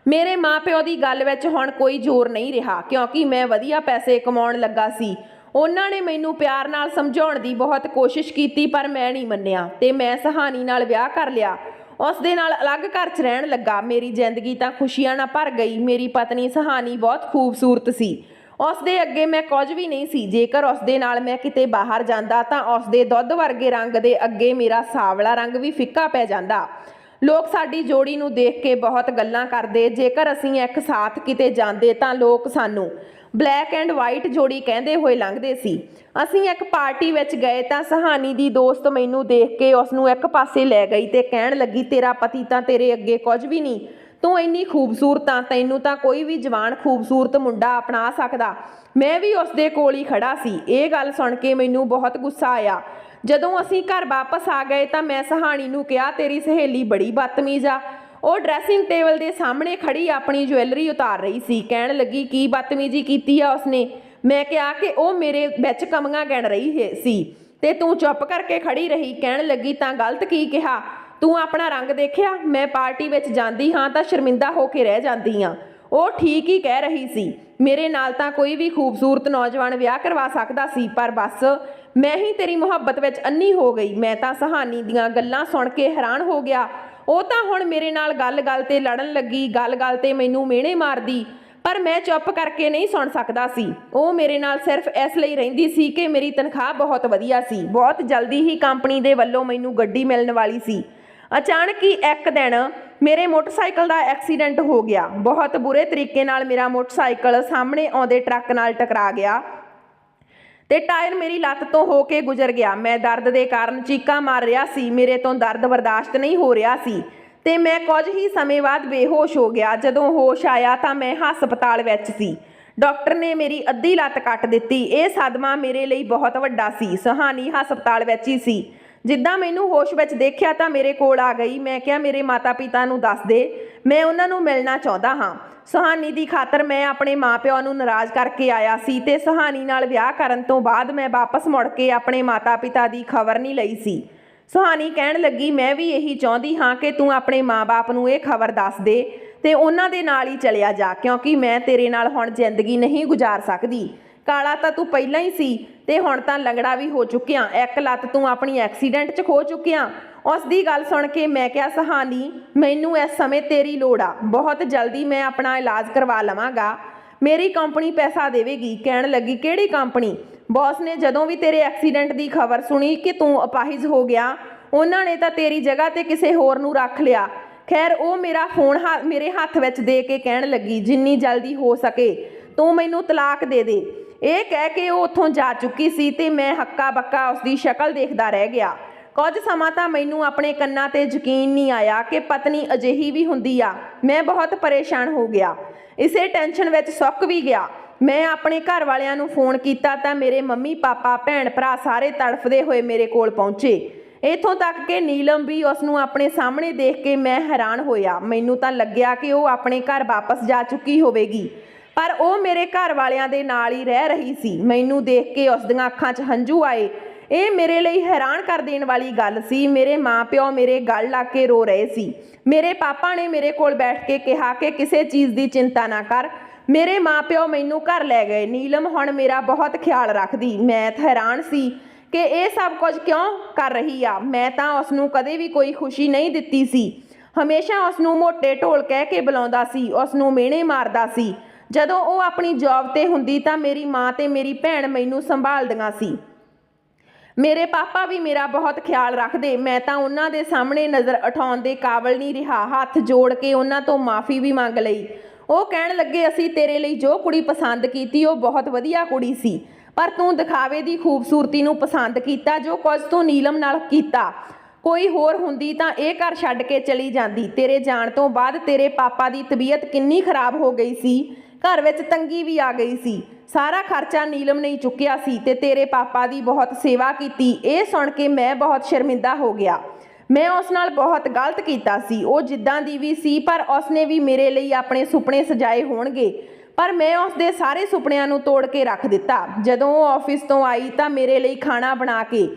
ਮੇਰੇ ਮਾਪਿਓ ਦੀ ਗੱਲ ਵਿੱਚ ਹੁਣ ਕੋਈ ਜ਼ੋਰ ਨਹੀਂ ਰਿਹਾ, ਕਿਉਂਕਿ ਮੈਂ ਵਧੀਆ ਪੈਸੇ ਕਮਾਉਣ ਲੱਗਾ ਸੀ। ਉਹਨਾਂ ਨੇ ਮੈਨੂੰ ਪਿਆਰ ਨਾਲ ਸਮਝਾਉਣ ਦੀ ਬਹੁਤ ਕੋਸ਼ਿਸ਼ ਕੀਤੀ, ਪਰ ਮੈਂ ਨਹੀਂ ਮੰਨਿਆ ਤੇ ਮੈਂ ਸਹਾਨੀ ਨਾਲ ਵਿਆਹ ਕਰ ਲਿਆ। ਉਸ ਦੇ ਨਾਲ ਅਲੱਗ ਘਰ 'ਚ ਰਹਿਣ ਲੱਗਾ। ਮੇਰੀ ਜ਼ਿੰਦਗੀ ਤਾਂ ਖੁਸ਼ੀਆਂ ਨਾਲ ਭਰ ਗਈ। ਮੇਰੀ ਪਤਨੀ ਸਹਾਨੀ ਬਹੁਤ ਖੂਬਸੂਰਤ ਸੀ। ਉਸ ਦੇ ਅੱਗੇ ਮੈਂ ਕੁਝ ਵੀ ਨਹੀਂ ਸੀ। ਜੇਕਰ ਉਸ ਦੇ ਨਾਲ ਮੈਂ ਕਿਤੇ ਬਾਹਰ ਜਾਂਦਾ ਤਾਂ ਉਸ ਦੇ ਦੁੱਧ ਵਰਗੇ ਰੰਗ ਦੇ ਅੱਗੇ ਮੇਰਾ ਸਾਵਲਾ ਰੰਗ ਵੀ ਫਿੱਕਾ ਪੈ ਜਾਂਦਾ। ਲੋਕ ਸਾਡੀ ਜੋੜੀ ਨੂੰ ਦੇਖ ਕੇ ਬਹੁਤ ਗੱਲਾਂ ਕਰਦੇ, ਜੇਕਰ ਅਸੀਂ ਇੱਕ ਸਾਥ ਕਿਤੇ ਜਾਂਦੇ ਤਾਂ ਲੋਕ ਸਾਨੂੰ ਬਲੈਕ ਐਂਡ ਵਾਈਟ ਜੋੜੀ ਕਹਿੰਦੇ ਹੋਏ ਲੰਘਦੇ ਸੀ। ਅਸੀਂ ਇੱਕ ਪਾਰਟੀ ਵਿੱਚ ਗਏ ਤਾਂ ਸਹਾਨੀ ਦੀ ਦੋਸਤ ਮੈਨੂੰ ਦੇਖ ਕੇ ਉਸ ਨੂੰ ਇੱਕ ਪਾਸੇ ਲੈ ਗਈ ਤੇ ਕਹਿਣ ਲੱਗੀ, ਤੇਰਾ ਪਤੀ ਤਾਂ ਤੇਰੇ ਅੱਗੇ ਕੁਝ ਵੀ ਨਹੀਂ। ਤੂੰ ਇੰਨੀ ਖੂਬਸੂਰਤ ਆ, ਤੈਨੂੰ ਤਾਂ ਕੋਈ ਵੀ ਜਵਾਨ ਖੂਬਸੂਰਤ ਮੁੰਡਾ ਅਪਣਾ ਸਕਦਾ। ਮੈਂ ਵੀ ਉਸ ਦੇ ਕੋਲ ਹੀ ਖੜਾ ਸੀ। ਇਹ ਗੱਲ ਸੁਣ ਕੇ ਮੈਨੂੰ ਬਹੁਤ ਗੁੱਸਾ ਆਇਆ। ਜਦੋਂ ਅਸੀਂ ਘਰ ਵਾਪਸ ਆ ਗਏ ਤਾਂ ਮੈਂ ਸਹਾਣੀ ਨੂੰ ਕਿਹਾ, ਤੇਰੀ ਸਹੇਲੀ ਬੜੀ ਬਦਤਮੀਜ਼ ਆ। ਉਹ ਡਰੈਸਿੰਗ ਟੇਬਲ ਦੇ ਸਾਹਮਣੇ ਖੜੀ ਆਪਣੀ ਜੁਐਲਰੀ ਉਤਾਰ ਰਹੀ ਸੀ। ਕਹਿਣ ਲੱਗੀ, ਕੀ ਬਦਤਮੀਜ਼ੀ ਕੀਤੀ ਆ ਉਸਨੇ? ਮੈਂ ਕਿਹਾ ਕਿ ਉਹ ਮੇਰੇ ਵਿੱਚ ਕਮੀਆਂ ਗਿਣ ਰਹੀ ਸੀ ਤੇ ਤੂੰ ਚੁੱਪ ਕਰਕੇ ਖੜੀ ਰਹੀ। ਕਹਿਣ ਲੱਗੀ, ਤਾਂ ਗਲਤ ਕੀ ਕਿਹਾ? ਤੂੰ ਆਪਣਾ ਰੰਗ ਦੇਖਿਆ? ਮੈਂ ਪਾਰਟੀ ਵਿੱਚ ਜਾਂਦੀ ਹਾਂ ਤਾਂ ਸ਼ਰਮਿੰਦਾ ਹੋ ਕੇ ਰਹਿ ਜਾਂਦੀ ਹਾਂ। ਉਹ ਠੀਕ ਹੀ ਕਹਿ ਰਹੀ ਸੀ। ਮੇਰੇ ਨਾਲ ਤਾਂ ਕੋਈ ਵੀ ਖੂਬਸੂਰਤ ਨੌਜਵਾਨ ਵਿਆਹ ਕਰਵਾ ਸਕਦਾ ਸੀ, ਪਰ ਬਸ ਮੈਂ ਹੀ ਤੇਰੀ ਮੁਹੱਬਤ ਵਿੱਚ ਅੰਨੀ ਹੋ ਗਈ। ਮੈਂ ਤਾਂ ਸਹਾਨੀ ਦੀਆਂ ਗੱਲਾਂ ਸੁਣ ਕੇ ਹੈਰਾਨ ਹੋ ਗਿਆ। ਉਹ ਤਾਂ ਹੁਣ ਮੇਰੇ ਨਾਲ ਗੱਲ-ਗੱਲ ਤੇ ਲੜਨ ਲੱਗੀ, ਗੱਲ-ਗੱਲ ਤੇ ਮੈਨੂੰ ਮਿਹਣੇ ਮਾਰਦੀ, ਪਰ ਮੈਂ ਚੁੱਪ ਕਰਕੇ ਨਹੀਂ ਸੁਣ ਸਕਦਾ ਸੀ। ਉਹ ਮੇਰੇ ਨਾਲ ਸਿਰਫ ਇਸ ਲਈ ਰਹਿੰਦੀ ਸੀ ਕਿ ਮੇਰੀ ਤਨਖਾਹ ਬਹੁਤ ਵਧੀਆ ਸੀ। ਬਹੁਤ ਜਲਦੀ ਹੀ ਕੰਪਨੀ ਦੇ ਵੱਲੋਂ ਮੈਨੂੰ ਗੱਡੀ ਮਿਲਣ ਵਾਲੀ ਸੀ। ਅਚਾਨਕ ਹੀ ਇੱਕ ਦਿਨ ਮੇਰੇ ਮੋਟਰਸਾਈਕਲ ਦਾ ਐਕਸੀਡੈਂਟ ਹੋ ਗਿਆ। ਬਹੁਤ ਬੁਰੇ ਤਰੀਕੇ ਨਾਲ ਮੇਰਾ ਮੋਟਰਸਾਈਕਲ ਸਾਹਮਣੇ ਆਉਂਦੇ ਟਰੱਕ ਨਾਲ ਟਕਰਾ ਗਿਆ। ਤੇ ਟਾਇਰ ਮੇਰੀ ਲੱਤ ਤੋਂ ਹੋ ਕੇ ਗੁਜ਼ਰ ਗਿਆ। ਮੈਂ ਦਰਦ ਦੇ ਕਾਰਨ ਚੀਕਾਂ ਮਾਰ ਰਿਹਾ ਸੀ। ਮੇਰੇ ਤੋਂ ਦਰਦ ਬਰਦਾਸ਼ਤ ਨਹੀਂ ਹੋ ਰਿਹਾ ਸੀ ਤੇ ਮੈਂ ਕੁਝ ਹੀ ਸਮੇਂ ਬਾਅਦ ਬੇਹੋਸ਼ ਹੋ ਗਿਆ। ਜਦੋਂ ਹੋਸ਼ ਆਇਆ ਤਾਂ ਮੈਂ ਹਸਪਤਾਲ ਵਿੱਚ ਸੀ। ਡਾਕਟਰ ਨੇ ਮੇਰੀ ਅੱਧੀ ਲੱਤ ਕੱਟ ਦਿੱਤੀ। ਇਹ ਸਦਮਾ ਮੇਰੇ ਲਈ ਬਹੁਤ ਵੱਡਾ ਸੀ। ਸਹਾਨੀ ਹਸਪਤਾਲ ਵਿੱਚ ਹੀ ਸੀ। ਜਿੱਦਾਂ ਮੈਨੂੰ ਹੋਸ਼ ਵਿੱਚ ਦੇਖਿਆ ਤਾਂ ਮੇਰੇ ਕੋਲ ਆ ਗਈ। ਮੈਂ ਕਿਹਾ, ਮੇਰੇ ਮਾਤਾ-ਪਿਤਾ ਨੂੰ ਦੱਸ ਦੇ। ਮੈਂ ਉਹਨਾਂ ਨੂੰ ਮਿਲਣਾ ਚਾਹੁੰਦਾ ਹਾਂ। ਸੁਹਾਨੀ ਦੀ ਖਾਤਰ ਮੈਂ ਆਪਣੇ ਮਾਪਿਆਂ ਨੂੰ ਨਾਰਾਜ਼ ਕਰਕੇ ਆਇਆ ਸੀ ਤੇ ਸੁਹਾਨੀ ਨਾਲ ਵਿਆਹ ਕਰਨ ਤੋਂ ਬਾਅਦ ਮੈਂ ਵਾਪਸ ਮੁੜ ਕੇ ਆਪਣੇ ਮਾਤਾ-ਪਿਤਾ ਦੀ ਖਬਰ ਨਹੀਂ ਲਈ ਸੀ। ਸੁਹਾਨੀ ਕਹਿਣ ਲੱਗੀ, ਮੈਂ ਵੀ ਇਹੀ ਚਾਹੁੰਦੀ ਹਾਂ ਕਿ ਤੂੰ ਆਪਣੇ ਮਾਪੇ ਨੂੰ ਇਹ ਖਬਰ ਦੱਸ ਦੇ ਤੇ ਉਹਨਾਂ ਦੇ ਨਾਲ ਹੀ ਚਲਿਆ ਜਾ, ਕਿਉਂਕਿ ਮੈਂ ਤੇਰੇ ਨਾਲ ਹੁਣ ਜ਼ਿੰਦਗੀ ਨਹੀਂ ਗੁਜ਼ਾਰ ਸਕਦੀ। ਕਾਲਾ ਤਾਂ ਤੂੰ ਪਹਿਲਾਂ ਹੀ ਸੀ ਤੇ ਹੁਣ ਤਾਂ ਲੰਗੜਾ ਵੀ ਹੋ ਚੁੱਕਿਆ। ਇੱਕ ਲੱਤ ਤੂੰ ਆਪਣੀ ਐਕਸੀਡੈਂਟ 'ਚ ਖੋ ਚੁੱਕਿਆ। ਉਸ ਦੀ ਗੱਲ ਸੁਣ ਕੇ ਮੈਂ ਕਿਹਾ, ਸਹਾਨੀ, ਮੈਨੂੰ ਇਸ ਸਮੇਂ ਤੇਰੀ ਲੋੜ ਆ। ਬਹੁਤ ਜਲਦੀ ਮੈਂ ਆਪਣਾ ਇਲਾਜ ਕਰਵਾ ਲਵਾਂਗਾ। ਮੇਰੀ ਕੰਪਨੀ ਪੈਸਾ ਦੇਵੇਗੀ। ਕਹਿਣ ਲੱਗੀ, ਕਿਹੜੀ ਕੰਪਨੀ? ਬੌਸ ਨੇ ਜਦੋਂ ਵੀ ਤੇਰੇ ਐਕਸੀਡੈਂਟ ਦੀ ਖਬਰ ਸੁਣੀ ਕਿ ਤੂੰ ਅਪਾਹਿਜ ਹੋ ਗਿਆ, ਉਹਨਾਂ ਨੇ ਤਾਂ ਤੇਰੀ ਜਗ੍ਹਾ ਤੇ ਕਿਸੇ ਹੋਰ ਨੂੰ ਰੱਖ ਲਿਆ। ਖੈਰ, ਉਹ ਮੇਰਾ ਫੋਨ ਹਾ- ਮੇਰੇ ਹੱਥ ਵਿੱਚ ਦੇ ਕੇ ਕਹਿਣ ਲੱਗੀ, ਜਿੰਨੀ ਜਲਦੀ ਹੋ ਸਕੇ, ਤੂੰ ਮੈਨੂੰ ਤਲਾਕ ਦੇ ਦੇ। ਇਹ ਕਹਿ ਕੇ ਉਹ ਉੱਥੋਂ ਜਾ ਚੁੱਕੀ ਸੀ ਤੇ ਮੈਂ ਹੱਕਾ ਬੱਕਾ ਉਸ ਦੀ ਸ਼ਕਲ ਦੇਖਦਾ ਰਹਿ ਗਿਆ। ਕੁਝ ਸਮਾਂ ਤਾਂ ਮੈਨੂੰ ਆਪਣੇ ਕੰਨਾਂ ਤੇ ਯਕੀਨ ਨਹੀਂ ਆਇਆ ਕਿ ਪਤਨੀ ਅਜਿਹੀ ਵੀ ਹੁੰਦੀ ਆ। ਮੈਂ ਬਹੁਤ ਪਰੇਸ਼ਾਨ ਹੋ ਗਿਆ। ਇਸੇ ਟੈਨਸ਼ਨ ਵਿੱਚ ਸੁੱਕ ਵੀ ਗਿਆ। ਮੈਂ ਆਪਣੇ ਘਰ ਵਾਲਿਆਂ ਨੂੰ ਫੋਨ ਕੀਤਾ ਤਾਂ ਮੇਰੇ ਮੰਮੀ, ਪਾਪਾ, ਭੈਣ, ਭਰਾ ਸਾਰੇ ਤੜਫਦੇ ਹੋਏ ਮੇਰੇ ਕੋਲ ਪਹੁੰਚੇ। ਇਥੋਂ ਤੱਕ ਕਿ ਨੀਲਮ ਵੀ ਉਸ ਨੂੰ ਆਪਣੇ ਸਾਹਮਣੇ ਦੇਖ ਕੇ ਮੈਂ ਹੈਰਾਨ ਹੋਇਆ। ਮੈਨੂੰ ਤਾਂ ਲੱਗਿਆ ਕਿ ਉਹ ਆਪਣੇ ਘਰ ਵਾਪਸ ਜਾ ਚੁੱਕੀ ਹੋਵੇਗੀ। ਪਰ ਉਹ ਮੇਰੇ ਘਰ ਵਾਲਿਆਂ ਦੇ ਨਾਲ ਹੀ ਰਹਿ ਰਹੀ ਸੀ। ਮੈਨੂੰ ਦੇਖ ਕੇ ਉਸ ਦੀਆਂ ਅੱਖਾਂ 'ਚ ਹੰਝੂ ਆਏ। ਇਹ ਮੇਰੇ ਲਈ ਹੈਰਾਨ ਕਰ ਦੇਣ ਵਾਲੀ ਗੱਲ ਸੀ। ਮੇਰੇ ਮਾਪਿਓ ਮੇਰੇ ਗਲ ਲਾ ਕੇ ਰੋ ਰਹੇ ਸੀ। ਮੇਰੇ ਪਾਪਾ ਨੇ ਮੇਰੇ ਕੋਲ ਬੈਠ ਕੇ ਕਿਹਾ ਕਿ ਕਿਸੇ ਚੀਜ਼ ਦੀ ਚਿੰਤਾ ਨਾ ਕਰ। ਮੇਰੇ ਮਾਪਿਓ ਮੈਨੂੰ ਘਰ ਲੈ ਗਏ। ਨੀਲਮ ਹੁਣ ਮੇਰਾ ਬਹੁਤ ਖਿਆਲ ਰੱਖਦੀ। ਮੈਂ ਹੈਰਾਨ ਸੀ ਕਿ ਇਹ ਸਭ ਕੁਝ ਕਿਉਂ ਕਰ ਰਹੀ ਆ? ਮੈਂ ਤਾਂ ਉਸ ਨੂੰ ਕਦੇ ਵੀ ਕੋਈ ਖੁਸ਼ੀ ਨਹੀਂ ਦਿੱਤੀ ਸੀ। ਹਮੇਸ਼ਾ ਉਸ ਨੂੰ ਮੋਟੇ ਢੋਲ ਕਹਿ ਕੇ ਬੁਲਾਉਂਦਾ ਸੀ। ਉਸ ਨੂੰ ਮਿਹਣੇ ਮਾਰਦਾ ਸੀ। ਜਦੋਂ ਉਹ ਆਪਣੀ ਜੌਬ ਤੇ ਹੁੰਦੀ ਤਾਂ ਮੇਰੀ ਮਾਂ ਤੇ ਮੇਰੀ ਭੈਣ ਮੈਨੂੰ ਸੰਭਾਲਦੀਆਂ ਸੀ। ਮੇਰੇ ਪਾਪਾ ਵੀ ਮੇਰਾ ਬਹੁਤ ਖਿਆਲ ਰੱਖਦੇ। ਮੈਂ ਤਾਂ ਉਹਨਾਂ ਦੇ ਸਾਹਮਣੇ ਨਜ਼ਰ ਉਠਾਉਣ ਦੇ ਕਾਬਲ ਨਹੀਂ ਰਿਹਾ। ਹੱਥ ਜੋੜ ਕੇ ਉਹਨਾਂ ਤੋਂ ਮਾਫੀ ਵੀ ਮੰਗ ਲਈ। ਉਹ ਕਹਿਣ ਲੱਗੇ, ਅਸੀਂ ਤੇਰੇ ਲਈ ਜੋ ਕੁੜੀ ਪਸੰਦ ਕੀਤੀ, ਉਹ ਬਹੁਤ ਵਧੀਆ ਕੁੜੀ ਸੀ। ਪਰ ਤੂੰ ਦਿਖਾਵੇ ਦੀ ਖੂਬਸੂਰਤੀ ਨੂੰ ਪਸੰਦ ਕੀਤਾ, ਜੋ ਕੁਝ ਤੂੰ ਨੀਲਮ ਨਾਲ ਕੀਤਾ। ਕੋਈ ਹੋਰ ਹੁੰਦੀ ਤਾਂ ਇਹ ਘਰ ਛੱਡ ਕੇ ਚਲੀ ਜਾਂਦੀ। ਤੇਰੇ ਜਾਣ ਤੋਂ ਬਾਅਦ ਤੇਰੇ ਪਾਪਾ ਦੀ ਤਬੀਅਤ ਕਿੰਨੀ ਖਰਾਬ ਹੋ ਗਈ ਸੀ। ਘਰ ਵਿੱਚ ਤੰਗੀ ਵੀ ਆ ਗਈ ਸੀ। ਸਾਰਾ ਖਰਚਾ ਨੀਲਮ ਨੇ ਹੀ ਚੁੱਕਿਆ ਸੀ ਤੇ ਤੇਰੇ ਪਾਪਾ ਦੀ ਬਹੁਤ ਸੇਵਾ ਕੀਤੀ। ਇਹ ਸੁਣ ਕੇ ਮੈਂ ਬਹੁਤ ਸ਼ਰਮਿੰਦਾ ਹੋ ਗਿਆ। ਮੈਂ ਉਸ ਨਾਲ ਬਹੁਤ ਗਲਤ ਕੀਤਾ ਸੀ। ਉਹ ਜਿੱਦਾਂ ਦੀ ਵੀ ਸੀ, ਪਰ ਉਸਨੇ ਵੀ ਮੇਰੇ ਲਈ ਆਪਣੇ ਸੁਪਨੇ ਸਜਾਏ ਹੋਣਗੇ। ਪਰ ਮੈਂ ਉਸ ਦੇ ਸਾਰੇ ਸੁਪਨਿਆਂ ਨੂੰ ਤੋੜ ਕੇ ਰੱਖ ਦਿੱਤਾ। ਜਦੋਂ ਉਹ ਆਫਿਸ ਤੋਂ ਆਈ ਤਾਂ ਮੇਰੇ ਲਈ ਖਾਣਾ ਬਣਾ ਕੇ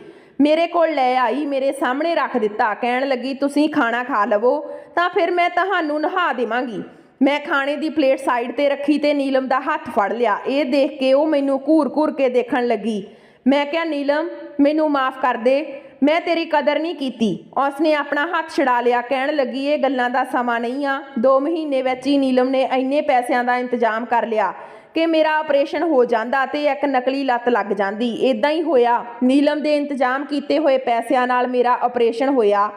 ਮੇਰੇ ਕੋਲ ਲੈ ਆਈ, ਮੇਰੇ ਸਾਹਮਣੇ ਰੱਖ ਦਿੱਤਾ। ਕਹਿਣ ਲੱਗੀ, ਤੁਸੀਂ ਖਾਣਾ ਖਾ ਲਵੋ, ਤਾਂ ਫਿਰ ਮੈਂ ਤੁਹਾਨੂੰ ਨਹਾ ਦੇਵਾਂਗੀ। ਮੈਂ ਖਾਣੇ ਦੀ ਪਲੇਟ ਸਾਈਡ ਤੇ ਰੱਖੀ ਤੇ ਨੀਲਮ ਦਾ ਹੱਥ ਫੜ ਲਿਆ। ਇਹ ਦੇਖ ਕੇ ਉਹ ਮੈਨੂੰ ਘੂਰ-ਘੂਰ ਕੇ ਦੇਖਣ ਲੱਗੀ। ਮੈਂ ਕਿਹਾ, ਨੀਲਮ, ਮੈਨੂੰ ਮਾਫ ਕਰ ਦੇ। ਮੈਂ ਤੇਰੀ ਕਦਰ ਨਹੀਂ ਕੀਤੀ। ਉਸਨੇ ਆਪਣਾ ਹੱਥ ਛਡਾ ਲਿਆ। ਕਹਿਣ ਲੱਗੀ, ਇਹ ਗੱਲਾਂ ਦਾ ਸਮਾਂ ਨਹੀਂ ਆ। 2 ਮਹੀਨੇ ਵਿੱਚ ਹੀ ਨੀਲਮ ਨੇ ਇੰਨੇ ਪੈਸਿਆਂ ਦਾ ਇੰਤਜ਼ਾਮ ਕਰ ਲਿਆ ਕਿ ਮੇਰਾ ਆਪਰੇਸ਼ਨ ਹੋ ਜਾਂਦਾ ਤੇ ਇੱਕ ਨਕਲੀ ਲੱਤ ਲੱਗ ਜਾਂਦੀ। ਇਦਾਂ ਹੀ ਹੋਇਆ। ਨੀਲਮ ਦੇ ਇੰਤਜ਼ਾਮ ਕੀਤੇ ਹੋਏ ਪੈਸਿਆਂ ਨਾਲ ਮੇਰਾ ਆਪਰੇਸ਼ਨ ਹੋਇਆ।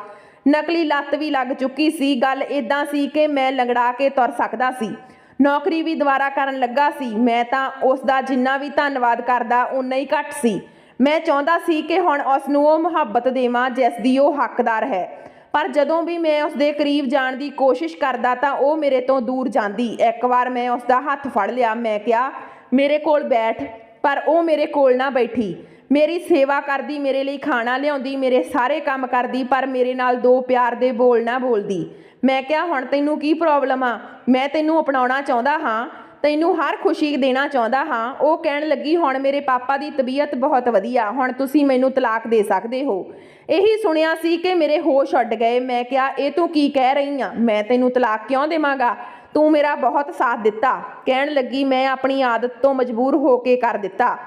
ਨਕਲੀ ਲੱਤ ਵੀ ਲੱਗ ਚੁੱਕੀ ਸੀ। ਗੱਲ ਇਦਾਂ ਸੀ ਕਿ ਮੈਂ ਲੰਗੜਾ ਕੇ ਤੁਰ ਸਕਦਾ ਸੀ। ਨੌਕਰੀ ਵੀ ਦੁਬਾਰਾ ਕਰਨ ਲੱਗਾ ਸੀ। ਮੈਂ ਤਾਂ ਉਸ ਦਾ ਜਿੰਨਾ ਵੀ ਧੰਨਵਾਦ ਕਰਦਾ ਉਨਾ ਹੀ ਘੱਟ ਸੀ। ਮੈਂ ਚਾਹੁੰਦਾ ਸੀ ਕਿ ਹੁਣ ਉਸ ਨੂੰ ਉਹ ਮੁਹੱਬਤ ਦੇਵਾਂ, ਜਿਸ ਦੀ ਉਹ ਹੱਕਦਾਰ ਹੈ। ਪਰ ਜਦੋਂ ਵੀ ਮੈਂ ਉਸ ਦੇ ਕਰੀਬ ਜਾਣ ਦੀ ਕੋਸ਼ਿਸ਼ ਕਰਦਾ ਤਾਂ ਉਹ ਮੇਰੇ ਤੋਂ ਦੂਰ ਜਾਂਦੀ। ਇੱਕ ਵਾਰ ਮੈਂ ਉਸ ਦਾ ਹੱਥ ਫੜ ਲਿਆ। ਮੈਂ ਕਿਹਾ, ਮੇਰੇ ਕੋਲ ਬੈਠ। ਪਰ ਉਹ ਮੇਰੇ ਕੋਲ ਨਾ ਬੈਠੀ। ਮੇਰੀ ਸੇਵਾ ਕਰਦੀ, ਮੇਰੇ ਲਈ ਖਾਣਾ ਲਿਆਉਂਦੀ, ਮੇਰੇ ਸਾਰੇ ਕੰਮ ਕਰਦੀ, ਪਰ ਮੇਰੇ ਨਾਲ ਦੋ ਪਿਆਰ ਦੇ ਬੋਲ ਨਾ ਬੋਲਦੀ। ਮੈਂ ਕਿਹਾ, ਹੁਣ ਤੈਨੂੰ ਕੀ ਪ੍ਰੋਬਲਮ ਆ? ਮੈਂ ਤੈਨੂੰ ਅਪਣਾਉਣਾ ਚਾਹੁੰਦਾ ਹਾਂ, ਤੈਨੂੰ ਹਰ ਖੁਸ਼ੀ ਦੇਣਾ ਚਾਹੁੰਦਾ ਹਾਂ। ਉਹ ਕਹਿਣ ਲੱਗੀ, ਹੁਣ ਮੇਰੇ ਪਾਪਾ ਦੀ ਤਬੀਅਤ ਬਹੁਤ ਵਧੀਆ, ਹੁਣ ਤੁਸੀਂ ਮੈਨੂੰ ਤਲਾਕ ਦੇ ਸਕਦੇ ਹੋ। ਇਹੀ ਸੁਣਿਆ ਸੀ ਕਿ ਮੇਰੇ ਹੋਸ਼ ਛੱਡ ਗਏ। ਮੈਂ ਕਿਹਾ, ਇਹ ਤੂੰ ਕੀ ਕਹਿ ਰਹੀ ਆ? ਮੈਂ ਤੈਨੂੰ ਤਲਾਕ ਕਿਉਂ ਦੇਵਾਂਗਾ? ਤੂੰ ਮੇਰਾ ਬਹੁਤ ਸਾਥ ਦਿੱਤਾ। ਕਹਿਣ ਲੱਗੀ, ਮੈਂ ਆਪਣੀ ਆਦਤ ਤੋਂ ਮਜਬੂਰ ਹੋ ਕੇ ਕਰ ਦਿੱਤਾ।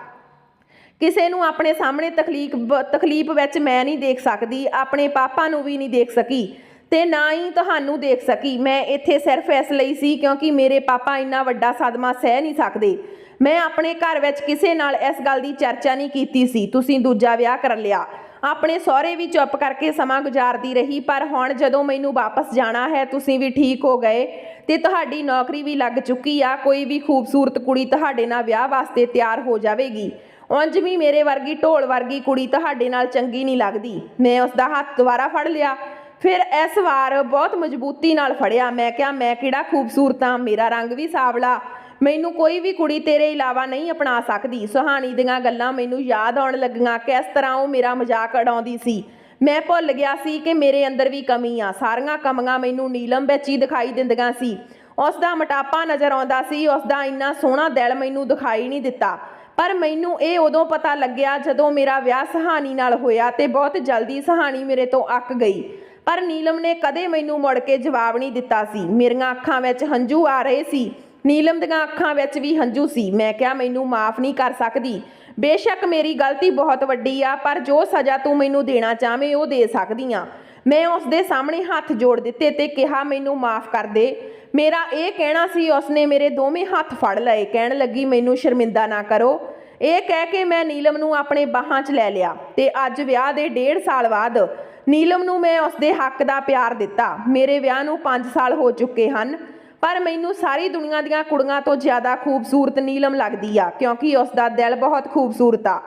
ਕਿਸੇ ਨੂੰ ਆਪਣੇ ਸਾਹਮਣੇ ਤਕਲੀਫ ਤਕਲੀਫ ਵਿੱਚ ਮੈਂ ਨਹੀਂ ਦੇਖ ਸਕਦੀ, ਆਪਣੇ ਪਾਪਾ ਨੂੰ ਵੀ ਨਹੀਂ ਦੇਖ ਸਕੀ ਤੇ ਨਾ ਹੀ ਤੁਹਾਨੂੰ ਦੇਖ ਸਕੀ। ਮੈਂ ਇੱਥੇ ਸਿਰਫ ਇਸ ਲਈ ਸੀ ਕਿਉਂਕਿ ਮੇਰੇ ਪਾਪਾ ਇੰਨਾ ਵੱਡਾ ਸਦਮਾ ਸਹਿ ਨਹੀਂ ਸਕਦੇ। ਮੈਂ ਆਪਣੇ ਘਰ ਵਿੱਚ ਕਿਸੇ ਨਾਲ ਇਸ ਗੱਲ ਦੀ ਚਰਚਾ ਨਹੀਂ ਕੀਤੀ ਸੀ। ਤੁਸੀਂ ਦੂਜਾ ਵਿਆਹ ਕਰ ਲਿਆ। ਆਪਣੇ ਸਹੁਰੇ ਵੀ ਚੁੱਪ ਕਰਕੇ ਸਮਾਂ ਗੁਜ਼ਾਰਦੀ ਰਹੀ, ਪਰ ਹੁਣ ਜਦੋਂ ਮੈਨੂੰ ਵਾਪਸ ਜਾਣਾ ਹੈ, ਤੁਸੀਂ ਵੀ ਠੀਕ ਹੋ ਗਏ ਤੇ ਤੁਹਾਡੀ ਨੌਕਰੀ ਵੀ ਲੱਗ ਚੁੱਕੀ ਆ। ਕੋਈ ਵੀ ਖੂਬਸੂਰਤ ਕੁੜੀ ਤੁਹਾਡੇ ਨਾਲ ਵਿਆਹ ਵਾਸਤੇ ਤਿਆਰ ਹੋ ਜਾਵੇਗੀ। ਉਂਝ ਵੀ ਮੇਰੇ ਵਰਗੀ ਢੋਲ ਵਰਗੀ ਕੁੜੀ ਤੁਹਾਡੇ ਨਾਲ ਚੰਗੀ ਨਹੀਂ ਲੱਗਦੀ। ਮੈਂ ਉਸ ਦਾ ਹੱਥ ਦੁਬਾਰਾ ਫੜ ਲਿਆ। ਫਿਰ ਇਸ ਵਾਰ ਬਹੁਤ ਮਜ਼ਬੂਤੀ ਨਾਲ ਫੜਿਆ। ਮੈਂ ਕਿਹਾ, ਮੈਂ ਕਿਹੜਾ ਖੂਬਸੂਰਤ ਹਾਂ, ਮੇਰਾ ਰੰਗ ਵੀ ਸਾਵਲਾ। ਮੈਨੂੰ ਕੋਈ ਵੀ ਕੁੜੀ ਤੇਰੇ ਇਲਾਵਾ ਨਹੀਂ ਅਪਣਾ ਸਕਦੀ। ਸੁਹਾਣੀ ਦੀਆਂ ਗੱਲਾਂ ਮੈਨੂੰ ਯਾਦ ਆਉਣ ਲੱਗੀਆਂ ਕਿਸ ਤਰ੍ਹਾਂ ਉਹ ਮੇਰਾ ਮਜ਼ਾਕ ਉਡਾਉਂਦੀ ਸੀ। ਮੈਂ ਭੁੱਲ ਗਿਆ ਸੀ ਕਿ ਮੇਰੇ ਅੰਦਰ ਵੀ ਕਮੀ ਆ। ਸਾਰੀਆਂ ਕਮੀਆਂ ਮੈਨੂੰ ਨੀਲਮ ਵਿੱਚ ਹੀ ਦਿਖਾਈ ਦਿੰਦੀਆਂ ਸੀ। ਉਸ ਦਾ ਮੋਟਾਪਾ ਨਜ਼ਰ ਆਉਂਦਾ ਸੀ। ਉਸ ਦਾ ਇੰਨਾ ਸੋਹਣਾ ਦਿਲ ਮੈਨੂੰ ਦਿਖਾਈ ਨਹੀਂ ਦਿੱਤਾ। ਪਰ ਮੈਨੂੰ ਇਹ ਉਦੋਂ ਪਤਾ ਲੱਗਿਆ ਜਦੋਂ ਮੇਰਾ ਵਿਆਹ ਸਹਾਨੀ ਨਾਲ ਹੋਇਆ ਤੇ ਬਹੁਤ ਜਲਦੀ ਸਹਾਨੀ ਮੇਰੇ ਤੋਂ ਅੱਕ ਗਈ। ਪਰ ਨੀਲਮ ਨੇ ਕਦੇ ਮੈਨੂੰ ਮੁੜ ਕੇ ਜਵਾਬ ਨਹੀਂ ਦਿੱਤਾ ਸੀ। ਮੇਰੀਆਂ ਅੱਖਾਂ ਵਿੱਚ ਹੰਝੂ ਆ ਰਹੇ ਸੀ। ਨੀਲਮ ਦੀਆਂ ਅੱਖਾਂ ਵਿੱਚ ਵੀ ਹੰਝੂ ਸੀ। ਮੈਂ ਕਿਹਾ, ਮੈਨੂੰ ਮਾਫ ਨਹੀਂ ਕਰ ਸਕਦੀ। ਬੇਸ਼ੱਕ ਮੇਰੀ ਗਲਤੀ ਬਹੁਤ ਵੱਡੀ ਆ, ਪਰ ਜੋ ਸਜ਼ਾ ਤੂੰ ਮੈਨੂੰ ਦੇਣਾ ਚਾਹਵੇਂ ਉਹ ਦੇ ਸਕਦੀ ਆ। ਮੈਂ ਉਸ ਦੇ ਸਾਹਮਣੇ ਹੱਥ ਜੋੜ ਦਿੱਤੇ ਤੇ ਕਿਹਾ, ਮੈਨੂੰ ਮਾਫ ਕਰ ਦੇ। ਮੇਰਾ ਇਹ ਕਹਿਣਾ ਸੀ, ਉਸਨੇ ਮੇਰੇ ਦੋਵੇਂ ਹੱਥ ਫੜ ਲਏ। ਕਹਿਣ ਲੱਗੀ, ਮੈਨੂੰ ਸ਼ਰਮਿੰਦਾ ਨਾ ਕਰੋ। ਇਹ ਕਹਿ ਕੇ ਮੈਂ ਨੀਲਮ ਨੂੰ ਆਪਣੇ ਬਾਹਾਂ 'ਚ ਲੈ ਲਿਆ ਤੇ ਅੱਜ ਵਿਆਹ ਦੇ ਡੇਢ ਸਾਲ ਬਾਅਦ ਨੀਲਮ ਨੂੰ ਮੈਂ ਉਸਦੇ ਹੱਕ ਦਾ ਪਿਆਰ ਦਿੱਤਾ। ਮੇਰੇ ਵਿਆਹ ਨੂੰ 5 ਸਾਲ ਹੋ ਚੁੱਕੇ ਹਨ, ਪਰ ਮੈਨੂੰ ਸਾਰੀ ਦੁਨੀਆ ਦੀਆਂ ਕੁੜੀਆਂ ਤੋਂ ਜ਼ਿਆਦਾ ਖੂਬਸੂਰਤ ਨੀਲਮ ਲੱਗਦੀ ਆ, ਕਿਉਂਕਿ ਉਸ ਦਾ ਦਿਲ ਬਹੁਤ ਖੂਬਸੂਰਤ ਆ।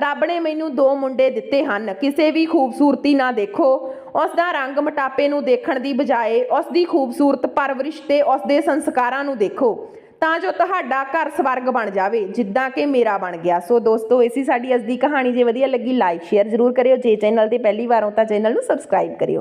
ਰੱਬ ਨੇ ਮੈਨੂੰ ਦੋ ਮੁੰਡੇ ਦਿੱਤੇ ਹਨ। ਕਿਸੇ ਵੀ ਖੂਬਸੂਰਤੀ ਨਾ ਦੇਖੋ। ਉਸ ਦਾ ਰੰਗ ਮਟਾਪੇ ਨੂੰ ਦੇਖਣ ਦੀ ਬਜਾਏ ਉਸ ਦੀ ਖੂਬਸੂਰਤ ਪਰਵਰਿਸ਼ ਤੇ ਉਸ ਦੇ ਸੰਸਕਾਰਾਂ ਨੂੰ ਦੇਖੋ। ਤਾਂ ਜੋ ਤੁਹਾਡਾ ਘਰ ਸਵਰਗ ਬਣ ਜਾਵੇ, ਜਿੱਦਾਂ ਕਿ ਮੇਰਾ ਬਣ ਗਿਆ। ਸੋ ਦੋਸਤੋ ਇਸੀ ਸਾਡੀ ਅੱਜ ਦੀ ਕਹਾਣੀ। ਜੇ ਵਧੀਆ ਲੱਗੀ ਲਾਈਕ ਸ਼ੇਅਰ ਜ਼ਰੂਰ ਕਰਿਓ। ਜੇ ਚੈਨਲ ਤੇ ਪਹਿਲੀ ਵਾਰ ਹੋ ਤਾਂ ਚੈਨਲ ਨੂੰ ਸਬਸਕ੍ਰਾਈਬ ਕਰਿਓ।